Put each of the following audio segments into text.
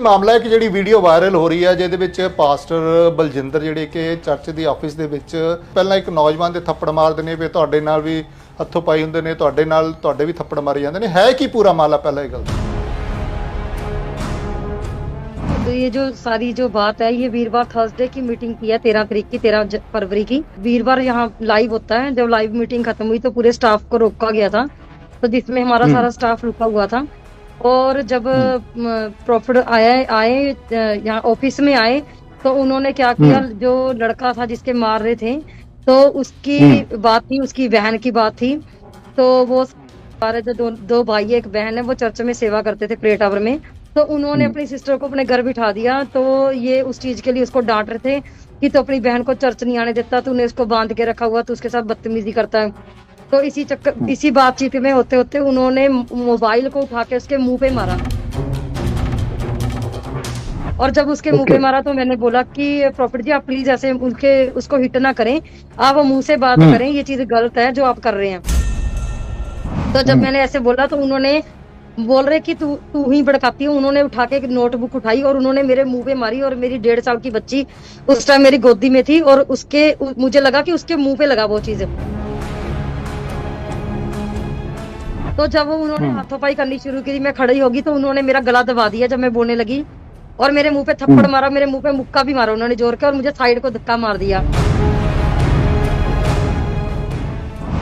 ਮਾਮਲਾ ਹੈ ਕਿ ਜਿਹੜੀ ਵੀਡੀਓ ਵਾਇਰਲ ਹੋ ਰਹੀ ਹੈ ਜਿਹਦੇ ਵਿੱਚ ਪਾਸਟਰ ਬਲਜਿੰਦਰ ਜਿਹੜੇ ਕਿ ਚਰਚ ਦੀ ਆਫਿਸ ਦੇ ਵਿੱਚ ਪਹਿਲਾਂ ਇੱਕ ਨੌਜਵਾਨ ਦੇ ਥੱਪੜ ਮਾਰਦੇ ਨੇ ਵੀ ਤੁਹਾਡੇ ਨਾਲ ਵੀ ਹੱਥੋਂ ਪਾਈ ਹੁੰਦੇ ਨੇ ਤੁਹਾਡੇ ਨਾਲ ਤੁਹਾਡੇ ਵੀ ਥੱਪੜ ਮਾਰੇ ਜਾਂਦੇ ਨੇ ਹੈ ਕੀ ਪੂਰਾ ਮਾਮਲਾ ਪਹਿਲਾਂ ਇਹ ਗੱਲ तो ये जो सारी जो बात है ये वीरवार थर्सडे की मीटिंग की है तेरह तारीख की तेरह ज- फरवरी की वीरवार यहाँ लाइव होता है जब लाइव मीटिंग खत्म हुई तो पूरे स्टाफ को रोका गया था तो जिसमें हमारा सारा स्टाफ रुका हुआ था और जब प्रॉफिट आया आए यहाँ ऑफ़िस में आए तो उन्होंने क्या किया जो लड़का था जिसके मार रहे थे तो उसकी बात थी उसकी बहन की बात थी तो वो सारे जो दो, दो भाई एक बहन है वो चर्च में सेवा करते थे प्रे टावर में तो उन्होंने अपनी सिस्टर को अपने घर बिठा दिया तो ये उस चीज़ के लिए उसको डांट रहे थे कि तो अपनी बहन को चर्च नहीं आने देता तूने उसको बाँध के रखा हुआ तो उसके साथ बदतमीजी करता है। तो इसी चक्कर इसी बातचीत में होते होते उन्होंने मोबाइल को उठा के उसके मुँह पे मारा। और जब उसके okay. मुँह पे मारा तो मैंने बोला कि प्रॉफिट जी आप प्लीज़ ऐसे उनके उसको हिट ना करें। आप वो मुँह से बात हम्म। करें ये चीज़ गलत है जो आप कर रहे हैं। तो जब मैंने ऐसे बोला तो उन्होंने बोल रहे कि तू तू ही भड़काती है। उन्होंने उठा के एक नोटबुक उठाई और उन्होंने मेरे मुँह पे मारी और मेरी डेढ़ साल की बच्ची उस टाइम मेरी गोदी में थी और उसके मुझे लगा कि उसके मुँह पे लगा वो चीज़। तो जब वो उन्होंने हम्म। हाथोपाई करनी शुरू की मैं खड़ी होगी तो उन्होंने मेरा गला दबा दिया जब मैं बोलने लगी और मेरे मुंह पे थप्पड़ हम्म। मारा मेरे मुंह पे मुक्का भी मारा उन्होंने जोर के और मुझे साइड को धक्का मार दिया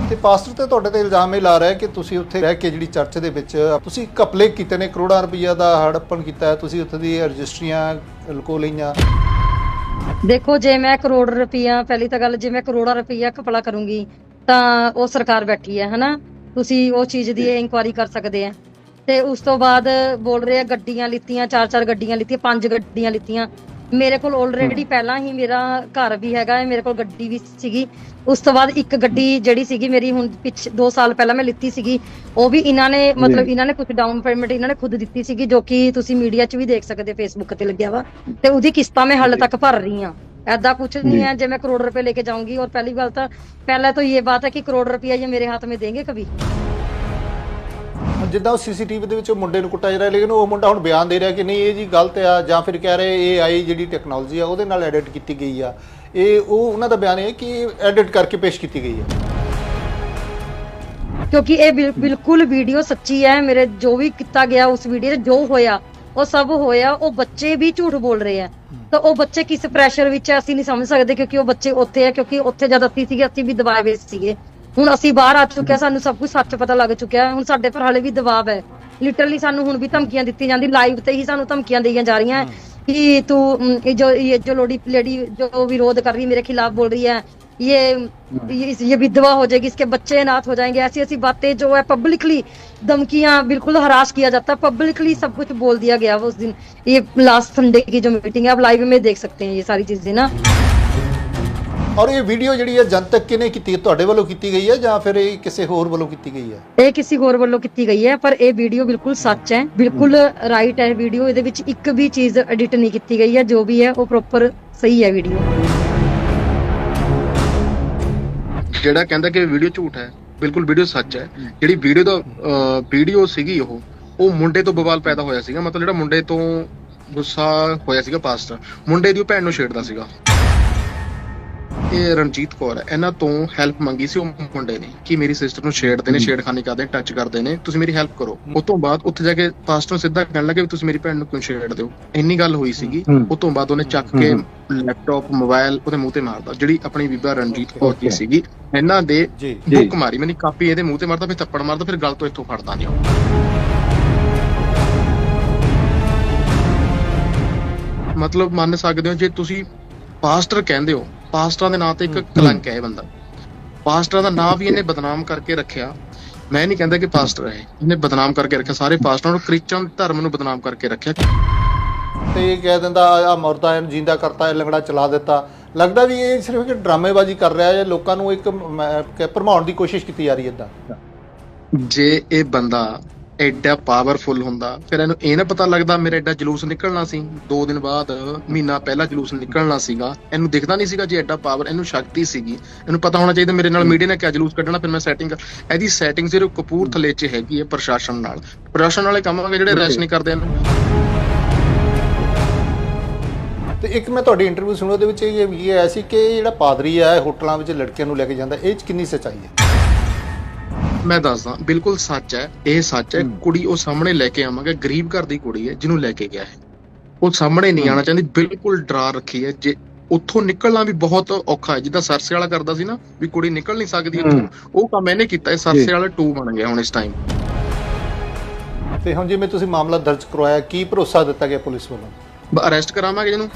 ਤੇ ਪਾਸਟਰ ਤੇ ਤੁਹਾਡੇ ਤੇ ਇਲਜ਼ਾਮ ਇਹ ਲਾ ਰਿਹਾ ਹੈ ਕਿ ਤੁਸੀਂ ਉੱਥੇ ਰਹਿ ਕੇ ਜਿਹੜੀ ਚਰਚ ਦੇ ਵਿੱਚ ਤੁਸੀਂ ਘਪਲੇ ਕੀਤੇ ਨੇ ਕਰੋੜਾਂ ਰੁਪਈਆ ਦਾ ਹੜੱਪਣ ਕੀਤਾ ਹੈ ਤੁਸੀਂ ਉੱਥੇ ਦੀ ਰਜਿਸਟਰੀਆਂ ਲੁਕੋ ਲਈਆਂ ਦੇਖੋ ਜੇ ਮੈਂ ਕਰੋੜ ਰੁਪਈਆ ਪਹਿਲੀ ਤਾਂ ਗੱਲ ਜੇ ਮੈਂ ਕਰੋੜਾਂ ਰੁਪਈਆ ਕਪਲਾ ਕਰੂੰਗੀ ਤਾਂ ਉਹ ਸਰਕਾਰ ਬੈਠੀ ਹੈ ਹਨਾ ਤੁਸੀਂ ਉਹ ਚੀਜ਼ ਦੀ ਇਨਕੁਆਰੀ ਕਰ ਸਕਦੇ ਆ। ਤੇ ਉਸ ਤੋਂ ਬਾਅਦ ਬੋਲ ਰਹੇ ਆ ਗੱਡੀਆਂ ਲਿੱਤੀਆਂ ਚਾਰ ਚਾਰ ਗੱਡੀਆਂ ਲਿੱਤੀਆਂ ਪੰਜ ਗੱਡੀਆਂ ਲਿੱਤੀਆਂ। ਮੇਰੇ ਕੋਲ ਆਲਰੇਡੀ ਪਹਿਲਾਂ ਹੀ ਮੇਰਾ ਘਰ ਵੀ ਹੈਗਾ ਹੈ ਮੇਰੇ ਕੋਲ ਗੱਡੀ ਵੀ ਸੀਗੀ। ਉਸ ਤੋਂ ਬਾਅਦ ਇੱਕ ਗੱਡੀ ਜਿਹੜੀ ਸੀਗੀ ਮੇਰੀ ਹੁਣ ਪਿਛ 2 ਸਾਲ ਪਹਿਲਾਂ ਮੈਂ ਲਿੱਤੀ ਸੀਗੀ ਉਹ ਵੀ ਇਹਨਾਂ ਨੇ ਮਤਲਬ ਇਹਨਾਂ ਨੇ ਕੁਝ ਡਾਊਨ ਪੇਮੈਂਟ ਇਹਨਾਂ ਨੇ ਖੁਦ ਦਿੱਤੀ ਸੀਗੀ ਜੋ ਕਿ ਤੁਸੀਂ ਮੀਡੀਆ 'ਚ ਵੀ ਦੇਖ ਸਕਦੇ ਫੇਸਬੁੱਕ ਤੇ ਲੱਗਿਆ ਵਾ। ਤੇ ਉਹਦੀ ਕਿਸ਼ਤਾਂ ਮੈਂ ਹਾਲੇ ਤੱਕ ਭਰ ਰਹੀ ਹਾਂ। ऐसा कुछ नहीं जी। है जब मैं करोड़ रुपए लेके जाऊंगी और पहली बात तो पहले तो ये बात है कि करोड़ रुपया ये मेरे हाथ में देंगे कभी ਹੁਣ ਜਿੱਦਾਂ ਉਹ ਸੀਸੀਟੀਵੀ ਦੇ ਵਿੱਚ ਉਹ ਮੁੰਡੇ ਨੂੰ ਕੁੱਟਿਆ ਜਾ ਰਿਹਾ ਲੇਕਿਨ ਉਹ ਮੁੰਡਾ ਹੁਣ ਬਿਆਨ ਦੇ ਰਿਹਾ ਕਿ ਨਹੀਂ ਇਹ ਜੀ ਗਲਤ ਆ ਜਾਂ ਫਿਰ ਕਹਿ ਰਹੇ ਇਹ ਆਈ ਜਿਹੜੀ ਟੈਕਨੋਲੋਜੀ ਆ ਉਹਦੇ ਨਾਲ ਐਡਿਟ ਕੀਤੀ ਗਈ ਆ ਇਹ ਉਹ ਉਹਨਾਂ ਦਾ ਬਿਆਨ ਹੈ ਕਿ ਐਡਿਟ ਕਰਕੇ ਪੇਸ਼ ਕੀਤੀ ਗਈ ਹੈ क्योंकि ये बिल, बिल्कुल वीडियो सच्ची है मेरे जो भी किया गया उस वीडियो 'ਚ ਜੋ ਹੋਇਆ ਉਹ ਸਭ ਹੋਇਆ ਉਹ ਬੱਚੇ ਵੀ ਝੂਠ ਬੋਲ ਰਹੇ ਆ। ਤਾਂ ਉਹ ਬੱਚੇ ਕਿਸ ਪ੍ਰੈਸ਼ਰ ਵਿੱਚ ਆ ਅਸੀਂ ਨਹੀਂ ਸਮਝ ਸਕਦੇ ਕਿਉਂਕਿ ਉਹ ਬੱਚੇ ਉੱਥੇ ਆ ਕਿਉਂਕਿ ਉੱਥੇ ਜਦ ਅਸੀਂ ਸੀਗੇ ਅਸੀਂ ਵੀ ਦਬਾਅ ਵੇਚ ਸੀਗੇ। ਹੁਣ ਅਸੀਂ ਬਾਹਰ ਆ ਚੁੱਕੇ ਆ ਸਾਨੂੰ ਸਭ ਕੁਝ ਸੱਚ ਪਤਾ ਲੱਗ ਚੁੱਕਿਆ। ਹੁਣ ਸਾਡੇ ਪਰ ਹਾਲੇ ਵੀ ਦਬਾਅ ਹੈ। ਲਿਟਰਲੀ ਸਾਨੂੰ ਹੁਣ ਵੀ ਧਮਕੀਆਂ ਦਿੱਤੀ ਜਾਂਦੀ ਲਾਈਵ ਤੇ ਹੀ ਸਾਨੂੰ ਧਮਕੀਆਂ ਦੇਈਆਂ ਜਾ ਰਹੀਆਂ। ਕਿ ਤੂੰ ਇਹ ਜੋ ਲੋੜੀ ਲੇਡੀ ਜੋ ਵਿਰੋਧ ਕਰ ਰਹੀ ਮੇਰੇ ਖਿਲਾਫ ਬੋਲ ਰਹੀ ਹੈ ये ये, ये विधवा हो जाएगी इसके बच्चे अनाथ हो जाएंगे ऐसी ऐसी बातें जो है पब्लिकली धमकियां बिल्कुल हरास किया जाता है पब्लिकली सब कुछ बोल दिया गया वो उस दिन ये लास्ट संडे की जो मीटिंग है आप लाइव में देख सकते हैं ये सारी चीजें ना ਔਰ ਇਹ ਵੀਡੀਓ ਜਿਹੜੀ ਹੈ ਜਨਤਕ ਕਿਨੇ ਕੀਤੀ ਹੈ ਤੁਹਾਡੇ ਵੱਲੋਂ ਕੀਤੀ ਗਈ ਹੈ ਜਾਂ ਫਿਰ ਇਹ ਕਿਸੇ ਹੋਰ ਵੱਲੋਂ ਕੀਤੀ ਗਈ ਹੈ ਇਹ ਕਿਸੇ ਹੋਰ ਵੱਲੋਂ ਕੀਤੀ ਗਈ ਹੈ ਪਰ ਇਹ ਵੀਡੀਓ ਬਿਲਕੁਲ ਸੱਚ ਹੈ ਬਿਲਕੁਲ ਰਾਈਟ ਹੈ ਵੀਡੀਓ ਇਹਦੇ ਵਿੱਚ ਇੱਕ ਵੀ ਚੀਜ਼ ਐਡਿਟ ਨਹੀਂ ਕੀਤੀ ਗਈ ਹੈ ਜੋ ਵੀ ਹੈ ਉਹ ਪ੍ਰੋਪਰ ਸਹੀ ਹੈ ਵੀਡੀਓ ਜਿਹੜਾ ਕਹਿੰਦਾ ਕਿ ਵੀਡੀਓ ਝੂਠ ਹੈ ਬਿਲਕੁਲ ਵੀਡੀਓ ਸੱਚ ਹੈ। ਜਿਹੜੀ ਵੀਡੀਓ ਦਾ ਵੀਡੀਓ ਸੀਗੀ ਉਹ ਉਹ ਮੁੰਡੇ ਤੋਂ ਬਵਾਲ ਪੈਦਾ ਹੋਇਆ ਸੀਗਾ। ਮਤਲਬ ਜਿਹੜਾ ਮੁੰਡੇ ਤੋਂ ਗੁੱਸਾ ਹੋਇਆ ਸੀਗਾ ਪਾਸਟਰ ਮੁੰਡੇ ਦੀ ਉਹ ਭੈਣ ਨੂੰ ਛੇੜਦਾ ਸੀਗਾ। ਇਹ ਰਣਜੀਤ ਕੌਰ ਹੈ। ਇਹਨਾਂ ਤੋਂ ਹੈਲਪ ਮੰਗੀ ਸੀ ਉਹ ਮੁੰਡੇ ਨੇ ਕਿ ਮੇਰੀ ਸਿਸਟਰ ਨੂੰ ਛੇੜਦੇ ਨੇ ਛੇੜਖਾਨੀ ਕਰਦੇ ਨੇ ਟੱਚ ਕਰਦੇ ਨੇ। ਤੁਸੀਂ ਮੇਰੀ ਹੈਲਪ ਕਰੋ। ਉਸ ਤੋਂ ਬਾਅਦ ਉੱਥੇ ਜਾ ਕੇ ਪਾਸਟਰ ਸਿੱਧਾ ਕਹਿਣ ਲੱਗੇ ਵੀ ਤੁਸੀਂ ਮੇਰੀ ਭੈਣ ਨੂੰ ਕਿਉਂ ਛੇੜਦੇ ਹੋ? ਇੰਨੀ ਗੱਲ ਹੋਈ ਸੀਗੀ। ਉਸ ਤੋਂ ਬਾਅਦ ਉਹਨੇ ਚੱਕ ਕੇ ਲੈਪਟਾਪ ਮੋਬਾਈਲ ਉਹਦੇ ਮੂੰਹ ਤੇ ਮਾਰਦਾ ਜਿਹੜੀ ਆਪਣੀ ਬੀਬਾ ਰਣਜੀਤ ਕੌਰ ਦੀ. ਸੀਗੀ। ਇਹਨਾਂ ਦੇ ਜੀ। ਜੀ। ਬੁੱਕ ਮਾਰੀ। ਮੈਨੇ ਕਾਪੀ ਇਹਦੇ ਮੂੰਹ ਤੇ ਮਾਰਦਾ ਫਿਰ ਥੱਪੜ ਮਾਰਦਾ ਫਿਰ ਗਲ ਤੋਂ ਇੱਥੋਂ ਫੜਦਾ ਨਹੀਂ ਉਹ। ਮਤਲਬ ਮੰਨ ਸਕਦੇ ਹੋ ਜੇ ਤੁਸੀਂ ਪਾਸਟਰ ਕਹਿੰਦੇ ਹੋ ਪਾਸਟਰਾਂ ਦੇ ਨਾਂ ਤੇ ਇੱਕ ਕਲੰਕ ਹੈ ਇਹ ਬੰਦਾ। ਪਾਸਟਰਾਂ ਦਾ ਨਾਂ ਵੀ ਇਹਨੇ ਬਦਨਾਮ ਕਰਕੇ ਰੱਖਿਆ। ਮੈਂ ਨਹੀਂ ਕਹਿੰਦਾ ਕਿ ਪਾਸਟਰ ਹੈ ਇਹਨੇ ਬਦਨਾਮ ਕਰਕੇ ਰੱਖਿਆ। ਸਾਰੇ ਪਾਸਟਰਾਂ ਨੂੰ ਕ੍ਰਿਸਚਨ ਧਰਮ ਨੂੰ ਬਦਨਾਮ ਕਰਕੇ ਰੱਖਿਆ। ਤੇ ਇਹ ਕਹਿ ਦਿੰਦਾ ਆ ਮੁਰਦਾ ਇਹਨੂੰ ਜਿੰਦਾ ਕਰਤਾ ਹੈ ਲੰਗੜਾ ਚਲਾ ਦਿੱਤਾ। ਲੱਗਦਾ ਵੀ ਇਹ ਸਿਰਫ ਇੱਕ ਡਰਾਮੇਬਾਜ਼ੀ ਕਰ ਰਿਹਾ ਹੈ ਲੋਕਾਂ ਨੂੰ ਇੱਕ ਭਰਮਾਉਣ ਦੀ ਕੋਸ਼ਿਸ਼ ਕੀਤੀ ਜਾ ਰਹੀ ਹੈ ਇਦਾਂ। ਜੇ ਇਹ ਬੰਦਾ ਐਡਾ ਪਾਵਰਫੁਲ ਹੁੰਦਾ। ਫਿਰ ਇਹਨੂੰ ਇਹ ਨਾ ਪਤਾ ਲੱਗਦਾ ਮੇਰਾ ਐਡਾ ਜਲੂਸ ਨਿਕਲਣਾ ਸੀ। 2 ਦਿਨ ਬਾਅਦ ਮਹੀਨਾ ਪਹਿਲਾਂ ਜਲੂਸ ਨਿਕਲਣਾ ਸੀਗਾ। ਇਹਨੂੰ ਦਿਖਦਾ ਨਹੀਂ ਸੀਗਾ ਜੇ ਐਡਾ ਪਾਵਰ ਇਹਨੂੰ ਸ਼ਕਤੀ ਸੀਗੀ। ਇਹਨੂੰ ਪਤਾ ਹੋਣਾ ਚਾਹੀਦਾ ਮੇਰੇ ਨਾਲ ਮੀਡੀਆ ਨੇ ਕਿਆ ਜਲੂਸ ਕੱਢਣਾ ਫਿਰ ਮੈਂ ਸੈਟਿੰਗ ਇਹਦੀ ਸੈਟਿੰਗ ਸਿਰਫ ਕਪੂਰਥਲੇ 'ਚ ਹੈਗੀ ਹੈ ਪ੍ਰਸ਼ਾਸਨ ਨਾਲ। ਪ੍ਰਸ਼ਾਸਨ ਵਾਲੇ ਕੰਮ ਆ ਜਿਹੜੇ ਰੈਸ਼ ਨਹੀਂ ਕਰਦੇ ਇਹਨੂੰ। ਤੇ ਇੱਕ ਮੈਂ ਤੁਹਾਡੀ ਇੰਟਰਵਿਊ ਸੁਣੀ ਉਹਦੇ ਵਿੱਚ ਇਹ ਵੀ ਆਇਆ ਸੀ ਕਿ ਜਿਹੜਾ ਪਾਦਰੀ ਹੈ ਹੋਟਲਾਂ ਵਿੱਚ ਲੜਕਿਆਂ ਨੂੰ ਲੈ ਕੇ ਜਾਂਦਾ ਇਹ ਚ ਕਿੰਨੀ ਸੱਚਾਈ ਹੈ? ਮੈਂ ਦੱਸਦਾ ਬਿਲਕੁਲ ਸੱਚ ਹੈ ਇਹ ਸੱਚ ਹੈ। ਕੁੜੀ ਉਹ ਸਾਹਮਣੇ ਲੈ ਕੇ ਆਵਾਂਗੇ ਗਰੀਬ ਘਰ ਦੀ ਕੁੜੀ ਹੈ ਜਿਹਨੂੰ ਲੈ ਕੇ ਗਿਆ ਹੈ। ਉਹ ਸਾਹਮਣੇ ਨਹੀਂ। ਆਣਾ ਚਾਹੁੰਦੀ ਬਿਲਕੁਲ ਡਰਾ ਰੱਖੀ ਹੈ ਜੇ ਉੱਥੋਂ ਨਿਕਲਣਾ ਵੀ ਬਹੁਤ ਔਖਾ ਹੈ ਜਿੱਦਾਂ ਸਰਸੇ ਵਾਲਾ ਕਰਦਾ ਸੀ ਨਾ ਵੀ ਕੁੜੀ ਨਿਕਲ ਨਹੀਂ ਸਕਦੀ ਉਹ ਕੰਮ ਇਹਨੇ ਕੀਤਾ ਹੈ ਸਰਸੇ ਵਾਲਾ 2 ਬਣ ਗਿਆ ਹੁਣ ਇਸ ਟਾਈਮ ਤੇ ਹੁਣ ਜਿਵੇਂ ਤੁਸੀਂ ਮਾਮਲਾ ਦਰਜ ਕਰਵਾਇਆ ਕੀ ਭਰੋਸਾ ਦਿੱਤਾ ਗਿਆ ਪੁਲਿਸ ਵੱਲੋਂ? ਅਰੈਸਟ ਕਰਾਵਾਂਗੇ ਜਿਹਨੂੰ।